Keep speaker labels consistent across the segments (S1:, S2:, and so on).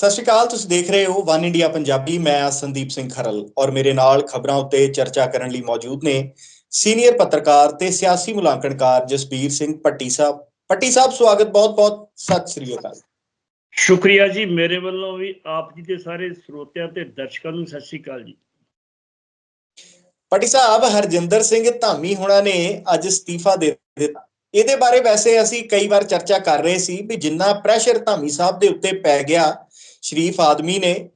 S1: ਸਤਿ ਸ਼੍ਰੀ ਅਕਾਲ ਤੁਸੀਂ ਦੇਖ ਰਹੇ ਹੋ ਵਨ ਇੰਡੀਆ ਪੰਜਾਬੀ। ਮੈਂ ਸੰਦੀਪ ਸਿੰਘ ਖਰਲ ਔਰ ਮੇਰੇ ਨਾਲ ਖਬਰਾਂ ਉੱਤੇ ਚਰਚਾ ਕਰਨ ਲਈ ਮੌਜੂਦ ਨੇ ਸੀਨੀਅਰ ਪੱਤਰਕਾਰ ਤੇ ਸਿਆਸੀ ਮੁਲਾਂਕਣਕਾਰ ਜਸਬੀਰ ਸਿੰਘ ਪੱਟੀ ਸਾਹਿਬ। ਪੱਟੀ ਸਾਹਿਬ ਸਵਾਗਤ ਬਹੁਤ-ਬਹੁਤ ਸਤਿ ਸ਼੍ਰੀ ਅਕਾਲ।
S2: ਸ਼ੁਕਰੀਆ ਜੀ ਮੇਰੇ ਵੱਲੋਂ ਵੀ ਆਪ ਜੀ ਦੇ ਸਾਰੇ ਸਰੋਤਿਆਂ ਤੇ ਦਰਸ਼ਕਾਂ ਨੂੰ ਸਤਿ ਸ਼੍ਰੀ ਅਕਾਲ ਜੀ।
S1: ਪੱਟੀ ਸਾਹਿਬ ਹਰਜਿੰਦਰ ਸਿੰਘ ਧਾਮੀ ਹੁਣਾਂ ਨੇ ਅੱਜ ਅਸਤੀਫਾ ਦੇ ਦਿੱਤਾ। ਇਹਦੇ ਬਾਰੇ ਵੈਸੇ ਅਸੀਂ ਕਈ ਵਾਰ ਚਰਚਾ ਕਰ ਰਹੇ ਸੀ ਵੀ ਜਿੰਨਾ ਪ੍ਰੈਸ਼ਰ ਧਾਮੀ ਸਾਹਿਬ ਦੇ ਉੱਤੇ ਪੈ ਗਿਆ ਸ਼ਰੀਫ ਆਦਮੀ ਨੇ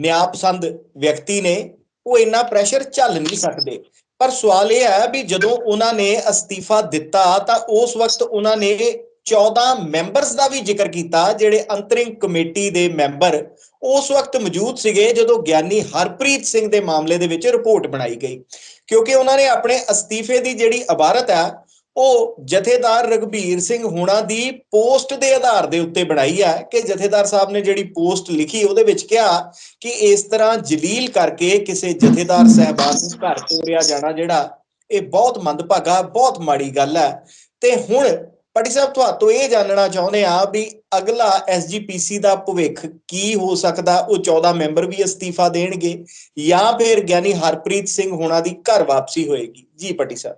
S1: ਨਿਆਂ ਪਸੰਦ ਵਿਅਕਤੀ ਨੇ, ਉਹ ਇੰਨਾ ਪ੍ਰੈਸ਼ਰ ਝੱਲ ਨਹੀਂ ਸਕਦੇ। ਪਰ ਸਵਾਲ ਇਹ ਹੈ ਵੀ ਜਦੋਂ ਉਹਨਾਂ ਨੇ ਅਸਤੀਫਾ ਦਿੱਤਾ, ਤਾਂ ਉਸ ਵਕਤ ਉਹਨਾਂ ਨੇ 14 ਮੈਂਬਰਸ ਦਾ ਵੀ ਜ਼ਿਕਰ ਕੀਤਾ, ਜਿਹੜੇ ਅੰਤਰਿੰਗ ਕਮੇਟੀ ਦੇ ਮੈਂਬਰ ਉਸ ਵਕਤ ਮੌਜੂਦ ਸੀਗੇ, ਜਦੋਂ ਗਿਆਨੀ ਹਰਪ੍ਰੀਤ ਸਿੰਘ ਦੇ ਮਾਮਲੇ ਦੇ ਵਿੱਚ ਰਿਪੋਰਟ ਬਣਾਈ ਗਈ। ਕਿਉਂਕਿ ਉਹਨਾਂ ਨੇ ਆਪਣੇ ਅਸਤੀਫੇ ਦੀ ਜਿਹੜੀ ਇਬਾਰਤ ਹੈ ਉਹ ਜਥੇਦਾਰ ਰਗਵੀਰ ਸਿੰਘ ਹੁਣਾ ਦੀ ਪੋਸਟ ਦੇ ਆਧਾਰ ਦੇ ਉੱਤੇ ਬਣਾਈ ਹੈ ਕਿ ਜਥੇਦਾਰ ਸਾਹਿਬ ਨੇ ਜਿਹੜੀ ਪੋਸਟ ਲਿਖੀ, ਉਹਦੇ ਵਿੱਚ ਕਿਹਾ ਕਿ ਇਸ ਤਰ੍ਹਾਂ ਜਲੀਲ ਕਰਕੇ ਕਿਸੇ ਜਥੇਦਾਰ ਸਹਿਬਾਨ ਨੂੰ ਘਰ ਤੋਰਿਆ ਜਾਣਾ ਜਿਹੜਾ ਇਹ ਬਹੁਤ ਮੰਦਭਾਗਾ, ਬਹੁਤ ਮਾੜੀ ਗੱਲ ਹੈ। ਤੇ ਹੁਣ ਪਟੀ ਸਾਹਿਬ ਤੁਹਾਤੋਂ ਇਹ ਜਾਣਨਾ ਚਾਹੁੰਦੇ ਆ ਵੀ ਅਗਲਾ ਐਸਜੀਪੀਸੀ ਦਾ ਭਵਿੱਖ ਕੀ ਹੋ ਸਕਦਾ? ਉਹ 14 ਮੈਂਬਰ ਵੀ ਅਸਤੀਫਾ ਦੇਣਗੇ ਜਾਂ ਫਿਰ ਗਿਆਨੀ ਹਰਪ੍ਰੀਤ ਸਿੰਘ ਹੋਣਾ ਦੀ ਘਰ ਵਾਪਸੀ ਹੋਏਗੀ। ਜੀ ਪਟੀ ਸਾਹਿਬ।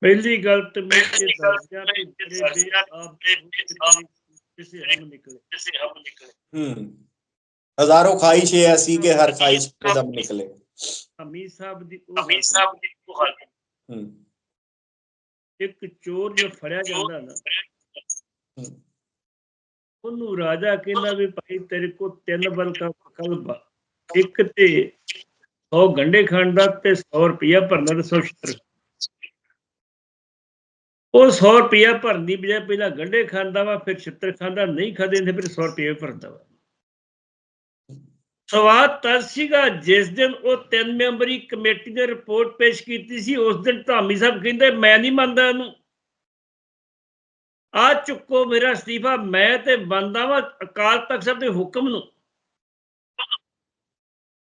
S2: ਪਹਿਲੀ ਗੱਲ ਤੇ ਮੈਂ ਇਹ ਦੱਸ ਦਿਆਂ ਕਿ ਜਿਹੜੇ ਦੇ ਆਪ ਕਿਸੇ ਹਮ ਨਿਕਲੇ।
S1: ਹੂੰ। ਹਜ਼ਾਰੋਂ ਖਾਇਸ਼ ਇਹ ਐਸੀ ਕਿ ਹਰ ਖਾਇਸ਼ ਤੇ ਦਮ ਨਿਕਲੇ।
S2: ਅਮੀ ਸਾਹਿਬ ਦੀ ਉਹ
S1: ਹੂੰ।
S2: ਇੱਕ ਚੋਰ ਜੋ ਫੜਿਆ ਜਾਂਦਾ ਨਾ
S1: ਹੂੰ।
S2: ਉਹਨੂੰ ਰਾਜਾ ਕਹਿੰਦਾ ਵੀ ਭਾਈ ਤੇਰੇ ਕੋ ਤਿੰਨ ਬਲ ਦਾ ਕਲਬ ਇੱਕ ਤੇ 100 ਗੰਡੇ ਖਾਣ ਦਾ ਤੇ 100 ਰੁਪਇਆ ਭਰਨਾ ਤੇ 100 ਛਿੱਤਰ। ਉਹ 100 ਰੁਪਇਆ ਭਰਨ ਦੀ ਬਜਾਏ ਪਹਿਲਾਂ ਗੰਡੇ ਖਾਂਦਾ ਵਾ, ਫਿਰ ਛਿੱਤਰ ਖਾਂਦਾ, ਨਹੀਂ ਖਾਦੇ ਤੇ ਫਿਰ 100 ਰੁਪਇਆ ਭਰਦਾ ਵਾ। ਸਵਾਦ ਤਾਂ ਸੀਗਾ, ਜਿਸ ਦਿਨ ਉਹ ਤਿੰਨ ਮੈਂਬਰੀ ਕਮੇਟੀ ਨੇ ਰਿਪੋਰਟ ਪੇਸ਼ ਕੀਤੀ ਸੀ, ਉਸ ਦਿਨ ਧਾਮੀ ਸਾਹਿਬ ਕਹਿੰਦੇ, ਮੈਂ ਨਹੀਂ ਮੰਨਦਾ ਇਹਨੂੰ। ਆ ਚੁੱਕੋ ਮੇਰਾ ਅਸਤੀਫਾ, ਮੈਂ ਤੇ ਬੰਦਾ ਵਾ ਅਕਾਲ ਤਖਤ ਸਾਹਿਬ ਦੇ ਹੁਕਮ ਨੂੰ।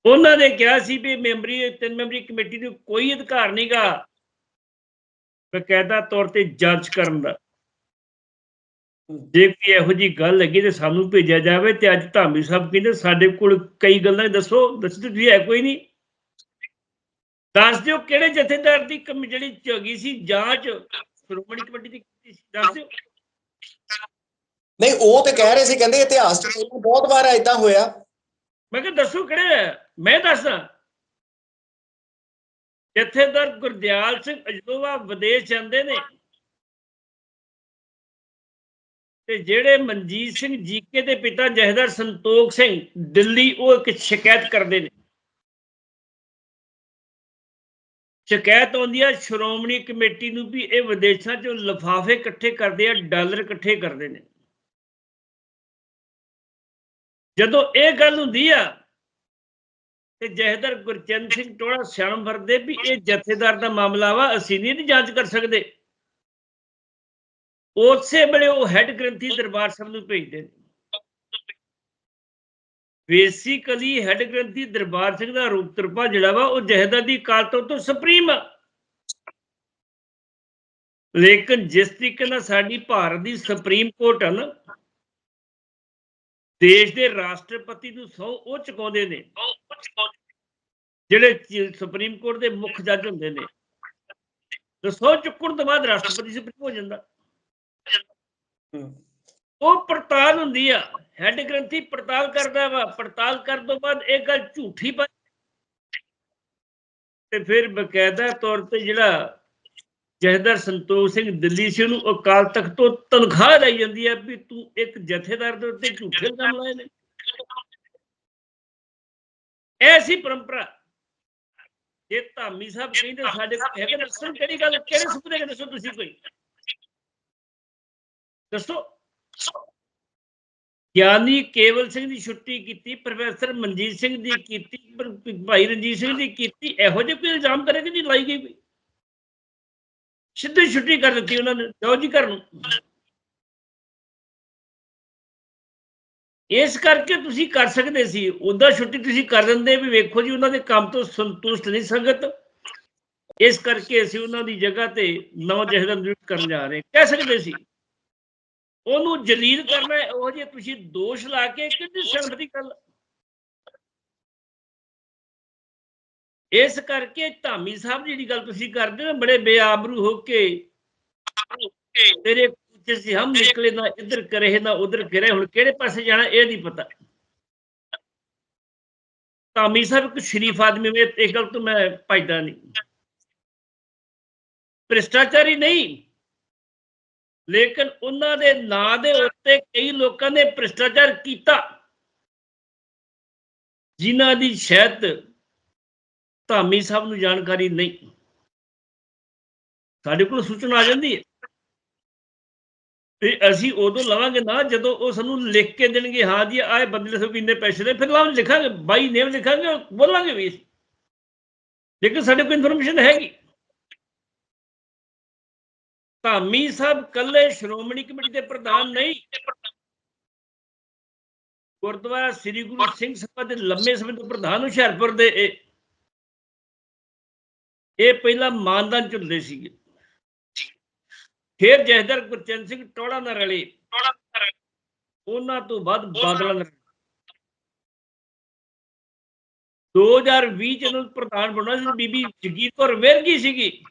S2: ਉਹਨਾਂ ਨੇ ਕਿਹਾ ਸੀ ਵੀ ਮੈਂਬਰੀ, ਤਿੰਨ ਮੈਂਬਰੀ ਕਮੇਟੀ ਨੂੰ ਕੋਈ ਅਧਿਕਾਰ ਨਹੀਂਗਾ ਬਕਾਇਦਾ ਤੌਰ ਤੇ ਜਾਂਚ ਕਰਨ ਦਾ। ਜੇ ਕੋਈ ਇਹੋ ਜੀ ਗੱਲ ਲੱਗੀ ਤੇ ਸਾਨੂੰ ਭੇਜਿਆ ਜਾਵੇ ਤੇ ਅੱਜ ਧਾਮੀ ਸਾਹਿਬ ਕਹਿੰਦੇ ਸਾਡੇ ਕੋਲ ਕਈ ਗੱਲਾਂ ਦੱਸੋ ਦੱਸੋ ਤੁਸੀਂ ਹੈ ਕੋਈ ਨਹੀਂ। ਦੱਸ ਦਿਓ ਕਿਹੜੇ ਜਥੇਦਾਰ ਦੀ ਕਮੀ ਜਿਹੜੀ ਚੋਗੀ ਸੀ ਜਾਂਚ ਸ਼੍ਰੋਮਣੀ ਕਮੇਟੀ ਦੀ ਕੀਤੀ ਸੀ ਦੱਸ ਦਿਓ।
S1: ਨਹੀਂ ਉਹ ਤੇ ਕਹਿ ਰਹੇ ਸੀ ਕਹਿੰਦੇ ਇਤਿਹਾਸ ਚ ਬਹੁਤ ਵਾਰ ਐਦਾਂ ਹੋਇਆ।
S2: ਮੈਂ ਕਿਹਾ ਦੱਸੋ ਕਿਹੜੇ? ਮੈਂ ਦੱਸਦਾ। ਜਥੇਦਾਰ ਗੁਰਦਿਆਲ ਸਿੰਘ ਅਜਦੋਵਾ ਵਿਦੇਸ਼ ਜਾਂਦੇ ਨੇ, ਤੇ ਜਿਹੜੇ ਮਨਜੀਤ ਸਿੰਘ ਜੀਕੇ ਦੇ ਪਿਤਾ ਜਹਦਰ ਸੰਤੋਖ ਸਿੰਘ ਦਿੱਲੀ ਉਹ ਇੱਕ ਸ਼ਿਕਾਇਤ ਕਰਦੇ ਨੇ। ਸ਼ਿਕਾਇਤ ਆਉਂਦੀ ਆ, ਸ਼੍ਰੋਮਣੀ ਕਮੇਟੀ ਨੂੰ ਵੀ ਇਹ ਵਿਦੇਸ਼ਾਂ 'ਚੋਂ ਲਫਾਫੇ ਇਕੱਠੇ ਕਰਦੇ ਆ, ਡਾਲਰ ਇਕੱਠੇ ਕਰਦੇ ਨੇ। ਜਦੋਂ ਇਹ ਗੱਲ ਹੁੰਦੀ ਆ ਤੇ ਜਹਦਰ ਗੁਰਚੰਦ ਸਿੰਘ ਟੋੜਾ ਸ਼ਰਮ ਵਰਦੇ ਵੀ ਇਹ ਜਥੇਦਾਰ ਦਾ ਮਾਮਲਾ ਵਾ, ਅਸੀਂ ਨਹੀਂ ਜਾਂਚ ਕਰ ਸਕਦੇ। ਉਸੇ ਵੇਲੇ ਉਹ ਹੈੱਡ ਗ੍ਰੰਥੀ ਦਰਬਾਰ ਸਾਹਿਬ ਨੂੰ ਭੇਜਦੇ ਨੇ। ਬੇਸਿਕਲੀ ਹੈੱਡ ਗ੍ਰੰਥੀ ਦਰਬਾਰ ਸਿੰਘ ਦਾ ਰੂਪ ਤਰਪਾ ਜਿਹੜਾ ਵਾ, ਉਹ ਜਹਦਰ ਦੀ ਅਕਾਲ ਤਖਤ ਤੋਂ ਸੁਪਰੀਮ ਆ। ਲੇਕਿਨ ਜਿਸ ਤਰੀਕੇ ਨਾਲ ਸਾਡੀ ਭਾਰਤ ਦੀ ਸੁਪਰੀਮ ਕੋਰਟ ਆ ਨਾ ਦੇਸ਼ ਦੇ ਰਾਸ਼ਟਰਪਤੀ ਨੂੰ ਸਹੁੰ ਉਹ ਚੁਕਾਉਂਦੇ ਨੇ। ਜਿਹੜੇ ਸੁਪਰੀਮ ਕੋਰਟ ਦੇ ਮੁੱਖ ਜੱਜ ਹੁੰਦੇ ਨੇ। ਤੇ ਸਹੁੰ ਚੁੱਕਣ ਤੋਂ ਬਾਅਦ ਰਾਸ਼ਟਰਪਤੀ ਸੁਪਰੀਮ ਹੋ ਜਾਂਦਾ। ਉਹ ਪੜਤਾਲ ਹੁੰਦੀ ਆ। ਹੈੱਡ ਗ੍ਰੰਥੀ ਪੜਤਾਲ ਕਰਦਾ ਵਾ। ਪੜਤਾਲ ਕਰਨ ਤੋਂ ਬਾਅਦ ਇਹ ਗੱਲ ਝੂਠੀ ਤੇ ਫਿਰ ਬਕਾਇਦਾ ਤੌਰ ਤੇ ਜਿਹੜਾ ਜਥੇਦਾਰ ਸੰਤੋਖ ਸਿੰਘ ਦਿੱਲੀ ਸੀ ਉਹਨੂੰ ਅਕਾਲ ਤਖਤ ਤੋਂ ਤਨਖਾਹ ਲਈ ਜਾਂਦੀ ਹੈ ਵੀ ਤੂੰ ਇੱਕ ਜਥੇਦਾਰ ਦੇ ਉੱਤੇ ਝੂਠੇ ਇਲਜ਼ਾਮ ਲਾਏ ਨੇ। ਐਸੀ ਪਰੰਪਰਾ। ਇਹ ਧਾਮੀ ਸਾਹਿਬ ਕਹਿੰਦੇ ਸਾਡੇ ਕੋਲ ਹੈਗੇ ਦੱਸੋ ਕਿਹੜੀ ਗੱਲ, ਕਿਹੜੇ ਸੁਪਨੇ ਕੇ ਦੱਸੋ ਤੁਸੀਂ ਕੋਈ? ਦੱਸੋ। ਗਿਆਨੀ ਕੇਵਲ ਸਿੰਘ ਦੀ ਛੁੱਟੀ ਕੀਤੀ, ਪ੍ਰੋਫੈਸਰ ਮਨਜੀਤ ਸਿੰਘ ਦੀ ਕੀਤੀ ਭਾਈ ਰਣਜੀਤ ਸਿੰਘ ਦੀ ਕੀਤੀ, ਇਹੋ ਜਿਹੇ ਕੋਈ ਇਲਜ਼ਾਮ ਕਰੇ ਕਿ ਨਹੀਂ ਲਾਈ ਗਈ ਕੋਈ ਸਿੱਧੀ ਛੁੱਟੀ ਕਰ ਦਿੱਤੀ ਉਹਨਾਂ ਨੇ ਜਾਓ ਜੀ ਘਰ ਨੂੰ। ਇਸ ਕਰਕੇ ਤੁਸੀਂ ਕਰ ਸਕਦੇ ਸੀ ਉਹਦਾ ਛੁੱਟੀ ਤੁਸੀਂ ਕਰ ਦਿੰਦੇ ਵੀ ਵੇਖੋ ਜੀ ਉਹਨਾਂ ਦੇ ਕੰਮ ਤੋਂ ਸੰਤੁਸ਼ਟ ਨਹੀਂ ਸੰਗਤ। ਇਸ ਕਰਕੇ ਅਸੀਂ ਉਹਨਾਂ ਦੀ ਜਗ੍ਹਾ ਤੇ ਨੌ ਜਹਦਰ ਨਿਯੁਕਤ ਕਰਨ ਜਾ ਰਹੇ ਕਹਿ ਸਕਦੇ ਸੀ ਉਹਨੂੰ ਜਲੀਲ ਕਰਨਾ ਹੈ, ਉਹ ਜੇ ਤੁਸੀਂ ਦੋਸ਼ ਲਾ ਕੇ ਕਿੰਨੀ ਸ਼ਰਮ ਦੀ ਗੱਲ ਇਸ ਕਰਕੇ ਧਾਮੀ ਸਾਹਿਬ ਜਿਹੜੀ ਗੱਲ ਤੁਸੀਂ ਕਰਦੇ ਹੋ, ਬੜੇ ਬੇਆਬਰੂ ਹੋ ਕੇ ਤੇਰੇ ਕੁਝ ਸੀ, ਹਮ ਨਿਕਲੇ ਨਾ, ਇੱਧਰ ਕਰੇ ਨਾ, ਉਧਰ ਕਰੇ ਹੁਣ ਕਿਹੜੇ ਪਾਸੇ ਜਾਣਾ ਇਹ ਨਹੀਂ ਪਤਾ। ਧਾਮੀ ਸਾਹਿਬ ਇੱਕ ਸ਼ਰੀਫ ਆਦਮੀ ਵੇ ਇਹ ਗੱਲ ਤੋਂ ਮੈਂ ਭਜਦਾ ਨਹੀਂ। ਭ੍ਰਿਸ਼ਟਾਚਾਰੀ ਨਹੀਂ, ਲੇਕਿਨ ਉਹਨਾਂ ਦੇ ਨਾਂ ਦੇ ਉੱਤੇ ਕਈ ਲੋਕਾਂ ਨੇ ਭ੍ਰਿਸ਼ਟਾਚਾਰ ਕੀਤਾ। ਜਿਨ੍ਹਾਂ ਦੀ ਸ਼ਾਇਦ ਧਾਮੀ ਸਾਹਿਬ ਨੂੰ ਜਾਣਕਾਰੀ ਨਹੀਂ। ਸਾਡੇ ਕੋਲ ਸੂਚਨਾ ਆ ਜਾਂਦੀ ਹੈ। ਤੇ ਅਸੀਂ ਉਦੋਂ ਲਵਾਂਗੇ ਨਾ, ਜਦੋਂ ਉਹ ਸਾਨੂੰ ਲਿਖ ਕੇ ਦੇਣਗੇ, ਹਾਂ ਜੀ ਆਏ ਬੰਦੇ ਸਭ ਇੰਨੇ ਪੈਸੇ ਨੇ ਫਿਰ ਲਾਉਂ ਲਿਖਾਂਗੇ, ਬਾਈ ਨੇਮ ਲਿਖਾਂਗੇ ਬੋਲਾਂਗੇ ਵੀ ਲੇਕਿਨ ਸਾਡੇ ਕੋਲ ਇਨਫੋਰਮੇਸ਼ਨ ਹੈਗੀ। ਧਾਮੀ ਸਾਹਿਬ ਕੱਲੇ ਸ਼੍ਰੋਮਣੀ ਕਮੇਟੀ ਦੇ ਪ੍ਰਧਾਨ ਨਹੀਂ। ਗੁਰਦੁਆਰਾ ਸ੍ਰੀ ਗੁਰੂ ਸਿੰਘ ਸਭਾ ਦੇ ਲੰਮੇ ਸਮੇਂ ਤੋਂ ਪ੍ਰਧਾਨ ਹੁਸ਼ਿਆਰਪੁਰ ਦੇ ਇਹ ਪਹਿਲਾਂ ਮਾਨਦਾਨ ਝੁੱਲਦੇ ਸੀਗੇ। ਫਿਰ ਜਹਦਰ ਗੁਰਚਰਨ ਸਿੰਘ ਟੋੜਾ ਨਾਲ ਰਲੇ। ਉਹਨਾਂ ਤੋਂ ਬਾਅਦ ਬਾਦਲਾਂ ਨਾਲ ਰਲੇ। 2020 ਚ ਨੂੰ ਪ੍ਰਧਾਨ ਬਣਨਾ ਸੀ। ਬੀਬੀ ਜਗੀਰ ਕੌਰ ਵੇਰਗੀ ਸੀਗੀ।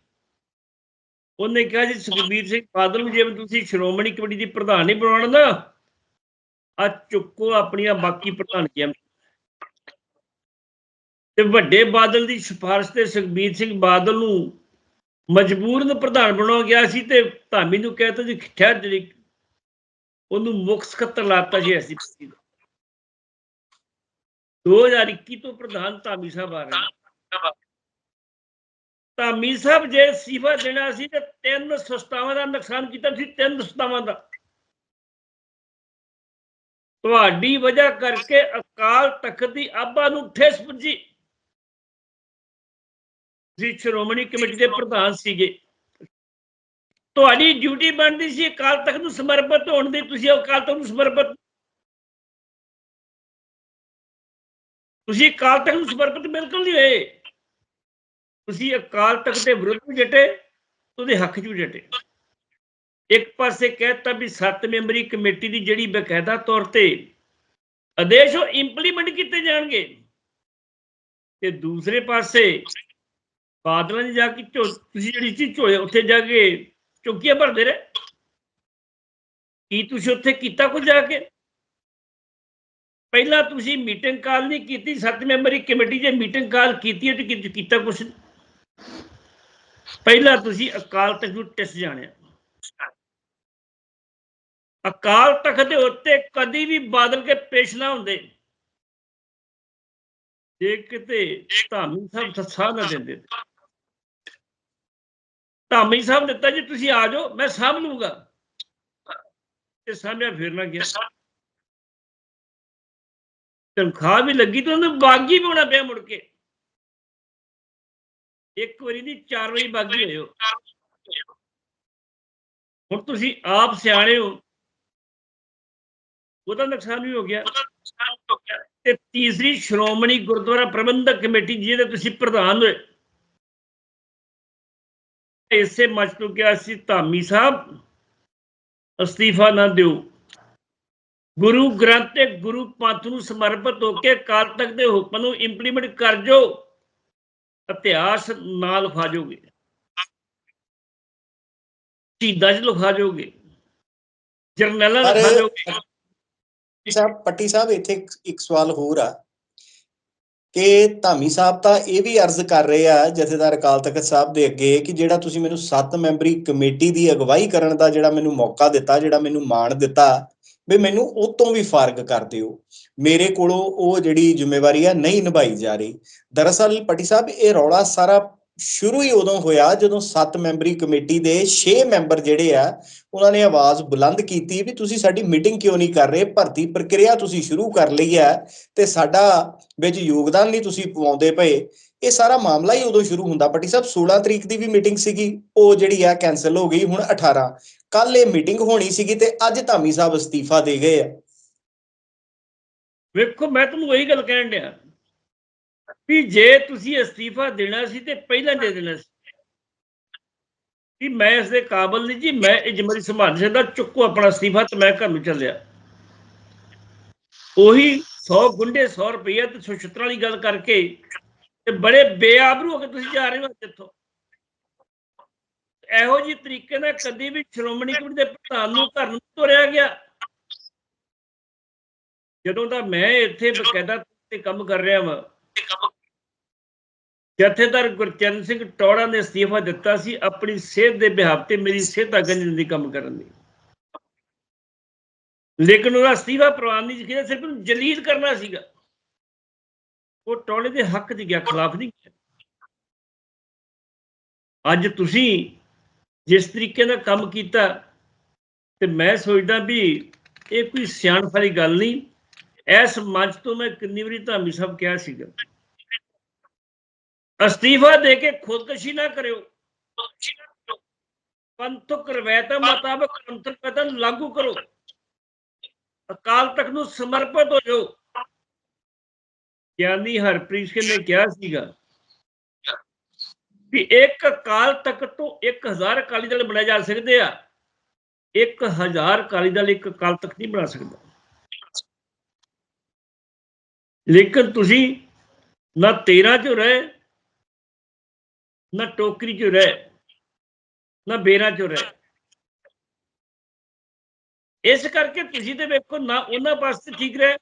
S2: ਉਹਨੇ ਕਿਹਾ ਜੀ ਸੁਖਬੀਰ ਸਿੰਘ ਬਾਦਲ ਨੂੰ ਜੇ ਤੁਸੀਂ ਸ਼੍ਰੋਮਣੀ ਕਮੇਟੀ ਦੀ ਪ੍ਰਧਾਨ ਨਹੀਂ ਬਣਾਉਣਾ ਨਾ ਆ ਚੁੱਕੋ ਆਪਣੀਆਂ ਬਾਕੀ ਪ੍ਰਧਾਨਗੀਆਂ ਤੇ ਵੱਡੇ ਬਾਦਲ ਦੀ ਸਿਫਾਰਿਸ਼ ਤੇ ਸੁਖਬੀਰ ਸਿੰਘ ਬਾਦਲ ਨੂੰ ਮਜਬੂਰਨ ਪ੍ਰਧਾਨ ਬਣਾਇਆ ਗਿਆ ਸੀ ਤੇ ਧਾਮੀ ਨੂੰ ਕਹਿਤਾ ਜੀ ਠਹਿਰ ਜਿਹੜੀ ਉਹਨੂੰ ਮੁੱਖ ਸਕੱਤਰ ਲਾਤਾ ਜੀ ਅਸੀਂ 2021 ਤੋਂ ਪ੍ਰਧਾਨ ਧਾਮੀ ਸਾਹਿਬ ਆ ਰਹੇ ਧਾਮੀ ਸਾਹਿਬ ਜੇ ਸੀਫਾ ਦੇਣਾ ਸੀ ਤੇ ਤਿੰਨ ਸੰਸਥਾਵਾਂ ਦਾ ਨੁਕਸਾਨ ਕੀਤਾ ਸੀ, ਤਿੰਨ ਸੰਸਥਾਵਾਂ ਦਾ। ਤੁਹਾਡੀ ਵਜ੍ਹਾ ਕਰਕੇ ਅਕਾਲ ਤਖਤ ਦੀ ਆਬਾ ਨੂੰ ਠੇਸ ਪੁੱਜੀ। ਤੁਸੀਂ ਸ਼੍ਰੋਮਣੀ ਕਮੇਟੀ ਦੇ ਪ੍ਰਧਾਨ ਸੀਗੇ। ਤੁਹਾਡੀ ਡਿਊਟੀ ਬਣਦੀ ਸੀ, ਅਕਾਲ ਤਖਤ ਨੂੰ ਸਮਰਪਿਤ ਹੋਣ ਦੀ, ਤੁਸੀਂ ਅਕਾਲ ਤਖਤ ਨੂੰ ਸਮਰਪਿਤ ਤੁਸੀਂ ਅਕਾਲ ਤਖਤ ਨੂੰ ਸਮਰਪਿਤ ਬਿਲਕੁਲ ਨਹੀਂ ਹੋਏ। ਤੁਸੀਂ ਅਕਾਲ ਤਖਤ ਦੇ ਵਿਰੁੱਧ ਵੀ ਡਟੇ, ਉਹਦੇ ਹੱਕ 'ਚ ਵੀ ਡਟੇ। ਇੱਕ ਪਾਸੇ ਕਹਿਤਾ ਵੀ ਸੱਤ ਮੈਂਬਰੀ ਕਮੇਟੀ ਦੀ ਜਿਹੜੀ ਬਕਾਇਦਾ ਤੌਰ ਤੇ ਆਦੇਸ਼ ਉਹ ਇੰਪਲੀਮੈਂਟ ਕੀਤੇ ਜਾਣਗੇ। ਤੇ ਦੂਸਰੇ ਪਾਸੇ ਬਾਦਲਾਂ 'ਚ ਜਾ ਕੇ ਝੋ, ਤੁਸੀਂ ਜਿਹੜੀ ਚੀਜ਼ ਝੋਲੇ, ਉੱਥੇ ਜਾ ਕੇ ਚੁੱਕੀਆਂ ਭਰਦੇ ਰਹੇ? ਕੀ ਤੁਸੀਂ ਉੱਥੇ ਕੀਤਾ ਕੁਝ ਜਾ ਕੇ? ਪਹਿਲਾਂ ਤੁਸੀਂ ਮੀਟਿੰਗ ਕਾਲ ਨਹੀਂ ਕੀਤੀ, ਸੱਤ ਮੈਂਬਰੀ ਕਮੇਟੀ ਜੇ ਮੀਟਿੰਗ ਕਾਲ ਕੀਤੀ ਹੈ, ਤੇ ਕੀਤਾ ਕੁਝ ਪਹਿਲਾਂ ਤੁਸੀਂ ਅਕਾਲ ਤਖਤ ਨੂੰ ਟਿਸ ਜਾਣਿਆ। ਅਕਾਲ ਤਖਤ ਦੇ ਉੱਤੇ ਕਦੀ ਵੀ ਬਾਦਲ ਕੇ ਪੇਸ਼ ਨਾ ਹੁੰਦੇ। ਜੇ ਕਿਤੇ ਧਾਮੀ ਸਾਹਿਬ ਸੱਸਾ ਨਾ ਦਿੰਦੇ। ਧਾਮੀ ਸਾਹਿਬ ਦਿੱਤਾ ਜੀ ਤੁਸੀਂ ਆ ਜਾਓ ਮੈਂ ਸਾਂਭ ਲੂੰਗਾ ਤੇ ਸਾਂਭਿਆ ਫਿਰ ਨਾ ਗਿਆ। ਤਨਖਾਹ ਵੀ ਲੱਗੀ ਤੇ ਉਹਨੂੰ ਬਾਗੀ ਵੀ ਹੋਣਾ ਪਿਆ ਮੁੜ ਕੇ। ਇੱਕ ਵਾਰੀ ਦੀ ਚਾਰ ਵਾਰੀ ਬਾਗੀ ਹੋਇਓ। ਹੁਣ ਤੁਸੀਂ ਆਪ ਸਿਆਣੇ ਹੋ। ਉਹਦਾ ਨੁਕਸਾਨ ਵੀ ਹੋ ਗਿਆ। ਤੇ ਤੀਸਰੀ ਸ਼੍ਰੋਮਣੀ ਗੁਰਦੁਆਰਾ ਪ੍ਰਬੰਧਕ ਕਮੇਟੀ ਜਿਹਦੇ ਤੁਸੀਂ ਪ੍ਰਧਾਨ ਹੋਏ ਇਸੇ ਮੱਚ ਤੋਂ ਕਿਹਾ ਸੀ ਧਾਮੀ ਸਾਹਿਬ ਅਸਤੀਫਾ ਨਾ ਦਿਓ। ਗੁਰੂ ਗ੍ਰੰਥ ਤੇ ਗੁਰੂ ਪੰਥ ਨੂੰ ਸਮਰਪਿਤ ਹੋ ਕੇ ਕਾਲ ਤੱਕ ਦੇ ਹੁਕਮ ਨੂੰ ਇੰਪਲੀਮੈਂਟ ਕਰ ਜੋ ਇਤਿਹਾਸ ਨਾਲ ਲਿਖਾ ਜਾਓਗੇ ਸ਼ਹੀਦਾਂ 'ਚ ਲਿਖਾ ਜਰਨੈਲਾਂ ਲਿਖਾ ਜਾਓਗੇ
S1: ਸਾਹਿਬ ਪੱਟੀ ਸਾਹਿਬ ਇੱਥੇ ਇੱਕ ਸਵਾਲ ਹੋਰ ਆ। ਕਿ ਧਾਮੀ ਸਾਹਿਬ ਤਾਂ ਇਹ ਵੀ ਅਰਜ਼ ਕਰ ਰਹੇ ਆ ਜਥੇਦਾਰ ਅਕਾਲ ਤਖਤ ਸਾਹਿਬ ਦੇ ਅੱਗੇ ਕਿ ਜਿਹੜਾ ਤੁਸੀਂ ਮੈਨੂੰ ਸੱਤ ਮੈਂਬਰੀ ਕਮੇਟੀ ਦੀ ਅਗਵਾਈ ਕਰਨ ਦਾ ਜਿਹੜਾ ਮੈਨੂੰ ਮੌਕਾ ਦਿੱਤਾ, ਜਿਹੜਾ ਮੈਨੂੰ ਮਾਣ ਦਿੱਤਾ, ਵੀ ਮੈਨੂੰ ਉਹ ਤੋਂ ਵੀ ਫਾਰਗ ਕਰ ਦਿਓ। ਮੇਰੇ ਕੋਲੋਂ ਉਹ ਜਿਹੜੀ ਜ਼ਿੰਮੇਵਾਰੀ ਆ ਨਹੀਂ ਨਿਭਾਈ ਜਾ ਰਹੀ। ਦਰਅਸਲ ਪੱਟੀ ਸਾਹਿਬ, ਇਹ ਰੌਲਾ ਸਾਰਾ ਸ਼ੁਰੂ ਹੀ ਉਦੋਂ ਹੋਇਆ ਜਦੋਂ ਸੱਤ ਮੈਂਬਰੀ ਕਮੇਟੀ ਦੇ 6 ਮੈਂਬਰ ਜਿਹੜੇ ਆ, ਉਹਨਾਂ ਨੇ ਆਵਾਜ਼ ਬੁਲੰਦ ਕੀਤੀ ਵੀ ਤੁਸੀਂ ਸਾਡੀ ਮੀਟਿੰਗ ਕਿਉਂ ਨਹੀਂ ਕਰ ਰਹੇ? ਭਰਤੀ ਪ੍ਰਕਿਰਿਆ ਤੁਸੀਂ ਸ਼ੁਰੂ ਕਰ ਲਈ ਹੈ ਤੇ ਸਾਡਾ ਵਿੱਚ ਯੋਗਦਾਨ ਨਹੀਂ ਤੁਸੀਂ ਪਵਾਉਂਦੇ ਪਏ। ਇਹ ਸਾਰਾ ਮਾਮਲਾ ਹੀ ਉਦੋਂ ਸ਼ੁਰੂ ਹੁੰਦਾ। ਪੱਟੀ ਸਾਹਿਬ 16 ਤਰੀਕ ਦੀ ਵੀ ਮੀਟਿੰਗ ਸੀਗੀ, ਉਹ ਜਿਹੜੀ ਆ ਕੈਨਸਲ ਹੋ ਗਈ ਹੁਣ 18 ਕੱਲ ਇਹ ਮੀਟਿੰਗ ਹੋਣੀ ਸੀਗੀ ਤੇ ਅੱਜ ਧਾਮੀ ਸਾਹਿਬ ਅਸਤੀਫਾ ਦੇ ਗਏ ਆ।
S2: ਵੇਖੋ, ਮੈਂ ਤੁਹਾਨੂੰ ਉਹੀ ਗੱਲ ਕਹਿਣ ਡਿਆ। ਵੀ ਜੇ ਤੁਸੀਂ ਅਸਤੀਫਾ ਦੇਣਾ ਸੀ ਤੇ ਪਹਿਲਾਂ ਦੇ ਦੇਣਾ ਸੀ। ਕਿ ਮੈਂ ਇਸ ਦੇ ਕਾਬਿਲ ਨਹੀਂ ਜੀ, ਮੈਂ ਇਹ ਜ਼ਿੰਮੇਵਾਰੀ ਸੰਭਾਲ ਸਕਦਾ, ਚੁੱਕੋ ਆਪਣਾ ਅਸਤੀਫਾ ਤੇ ਮੈਂ ਘਰ ਨੂੰ ਚੱਲਿਆ। ਉਹੀ 100 ਗੁੰਡੇ 100 ਰੁਪਏ ਤੇ ਸੁਛਤਰਾਂ ਵਾਲੀ ਗੱਲ ਕਰਕੇ ਤੇ ਬੜੇ ਬੇਆਬਰੂ ਹੋ ਕੇ ਤੁਸੀਂ ਜਾ ਰਹੇ ਹੋ ਇੱਥੋਂ। ਇਹੋ ਜੀ ਤਰੀਕੇ ਨਾਲ ਕਦੀ ਵੀ ਸ਼੍ਰੋਮਣੀ ਕਮੇਟੀ ਦੇ ਪ੍ਰਧਾਨ ਨੂੰ ਘਰ ਨੂੰ ਤੋਰਿਆ ਗਿਆ। ਜਦੋਂ ਦਾ ਮੈਂ ਇੱਥੇ ਬਕਾਇਦਾ ਤੇ ਕੰਮ ਕਰ ਰਿਹਾ ਵਾਂ ਜਥੇਦਾਰ ਗੁਰਚਰਨ ਸਿੰਘ ਟੌੜਾ ਨੇ ਅਸਤੀਫਾ ਦਿੱਤਾ ਸੀ, ਆਪਣੀ ਸਿਹਤ ਦੇ ਬਿਹਾਵ ਤੇ ਮੇਰੀ ਸਿਹਤ ਗੰਜਣ ਦੀ ਕੰਮ ਕਰਨ ਦੀ ਲੇਕਿਨ ਉਹਦਾ ਅਸਤੀਫਾ ਪ੍ਰਵਾਨ ਨਹੀਂ ਕੀਤਾ ਸਿਰਫ ਜਲੀਲ ਕਰਨਾ ਸੀਗਾ। ਉਹ ਟੌੜੇ ਦੇ ਹੱਕ ਦੀ ਗਿਆ, ਖਿਲਾਫ ਨਹੀਂ ਗਿਆ। ਅੱਜ ਤੁਸੀਂ ਜਿਸ ਤਰੀਕੇ ਨਾਲ ਕੰਮ ਕੀਤਾ, ਤੇ ਮੈਂ ਸੋਚਦਾ ਵੀ ਇਹ ਕੋਈ ਸਿਆਣਪ ਵਾਲੀ ਗੱਲ ਨਹੀਂ। ਇਸ ਮੰਚ ਤੋਂ ਮੈਂ ਕਿੰਨੀ ਵਾਰੀ ਧਾਮੀ ਸਾਹਿਬ ਕਿਹਾ ਸੀਗਾ ਅਸਤੀਫਾ ਦੇ ਕੇ ਖੁਦਕਸ਼ੀ ਨਾ ਕਰਿਓ। ਪੰਥਕ ਰਵਾਇਤਾਂ ਮੁਤਾਬਕ ਅੰਤਰ ਕਦਮ ਲਾਗੂ ਕਰੋ। ਅਕਾਲ ਤਖਤ ਨੂੰ ਸਮਰਪਿਤ ਹੋ ਜਾਓ। ਗਿਆਨੀ ਹਰਪ੍ਰੀਤ ਸਿੰਘ ਨੇ ਕਿਹਾ ਸੀਗਾ ਵੀ ਇੱਕ ਅਕਾਲ ਤਖਤ ਤੋਂ 1000 ਅਕਾਲੀ ਦਲ ਬਣਾਏ ਜਾ ਸਕਦੇ ਆ। 1000 ਅਕਾਲੀ ਦਲ ਇੱਕ ਅਕਾਲ ਤਖਤ ਨਹੀਂ ਬਣਾ ਸਕਦਾ। ਲੇਕਿਨ ਤੁਸੀਂ ਨਾ 13 ਚ ਰਹੇ ਨਾ ਟੋਕਰੀ ਚ ਰਹਿ, ਨਾ ਬੇਰਾਂ ਚ ਰਹਿ। ਇਸ ਕਰਕੇ ਤੁਸੀਂ ਤੇ ਵੇਖੋ ਨਾ ਉਹਨਾਂ ਵਾਸਤੇ ਠੀਕ ਰਹੇ,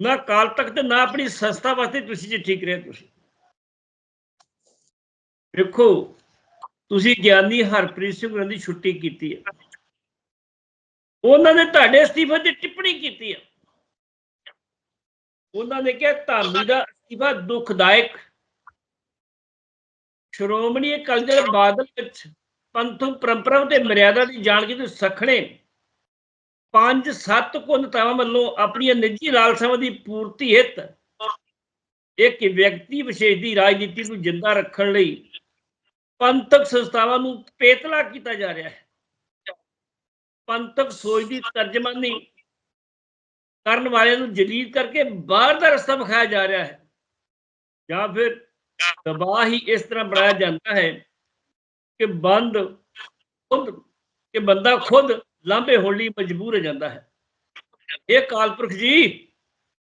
S2: ਨਾ ਕਾਲ ਤੱਕ ਤੇ ਨਾ ਆਪਣੀ ਸੰਸਥਾ ਵਾਸਤੇ ਤੁਸੀਂ ਜੇ ਠੀਕ ਰਹੇ ਤੁਸੀਂ। ਵੇਖੋ, ਤੁਸੀਂ ਗਿਆਨੀ ਹਰਪ੍ਰੀਤ ਸਿੰਘ ਹੋਰਾਂ ਦੀ ਛੁੱਟੀ ਕੀਤੀ ਹੈ ਉਹਨਾਂ ਨੇ ਤੁਹਾਡੇ ਅਸਤੀਫੇ ਤੇ ਟਿੱਪਣੀ ਕੀਤੀ ਹੈ ਉਹਨਾਂ ਨੇ ਕਿਹਾ, ਧਾਮੀ ਦਾ ਅਸਤੀਫਾ ਦੁਖਦਾਇਕ ਸ਼੍ਰੋਮਣੀ ਅਕਾਲੀ ਦਲ ਬਾਦਲ ਵਿੱਚ ਪੰਥਕ ਪਰੰਪਰਾ ਤੇ ਮਰਿਆਦਾ ਦੀ ਜਾਣਕਾਰੀ ਤੋਂ ਸਖਣੇ ਪੰਜ ਸੱਤ ਕੁੰਨਤਾਵਾਂ ਵੱਲੋਂ ਆਪਣੀਆਂ ਨਿੱਜੀ ਲਾਲਸਾਵਾਂ ਦੀ ਪੂਰਤੀ ਹਿੱਤ ਇੱਕ ਵਿਅਕਤੀ ਵਿਸ਼ੇਸ਼ ਦੀ ਰਾਜਨੀਤੀ ਨੂੰ ਜਿੰਦਾ ਰੱਖਣ ਲਈ ਪੰਥਕ ਸੰਸਥਾਵਾਂ ਨੂੰ ਪੇਤਲਾ ਕੀਤਾ ਜਾ ਰਿਹਾ ਹੈ। ਪੰਥਕ ਸੋਚ ਦੀ ਤਰਜਮਾਨੀ ਕਰਨ ਵਾਲਿਆਂ ਨੂੰ ਜਲੀਲ ਕਰਕੇ ਬਾਹਰ ਦਾ ਰਸਤਾ ਵਿਖਾਇਆ ਜਾ ਰਿਹਾ ਹੈ ਜਾਂ ਫਿਰ ਦਬਾਅ ਹੀ ਇਸ ਤਰ੍ਹਾਂ ਬਣਾਇਆ ਜਾਂਦਾ ਹੈ ਕਿ ਬੰਦ ਖੁਦ, ਕਿ ਬੰਦਾ ਖੁਦ ਲਾਂਭੇ ਹੋਲੀ ਮਜਬੂਰ ਹੋ ਜਾਂਦਾ ਹੈ। ਇਹ ਕਾਲਪੁਰਖ ਜੀ,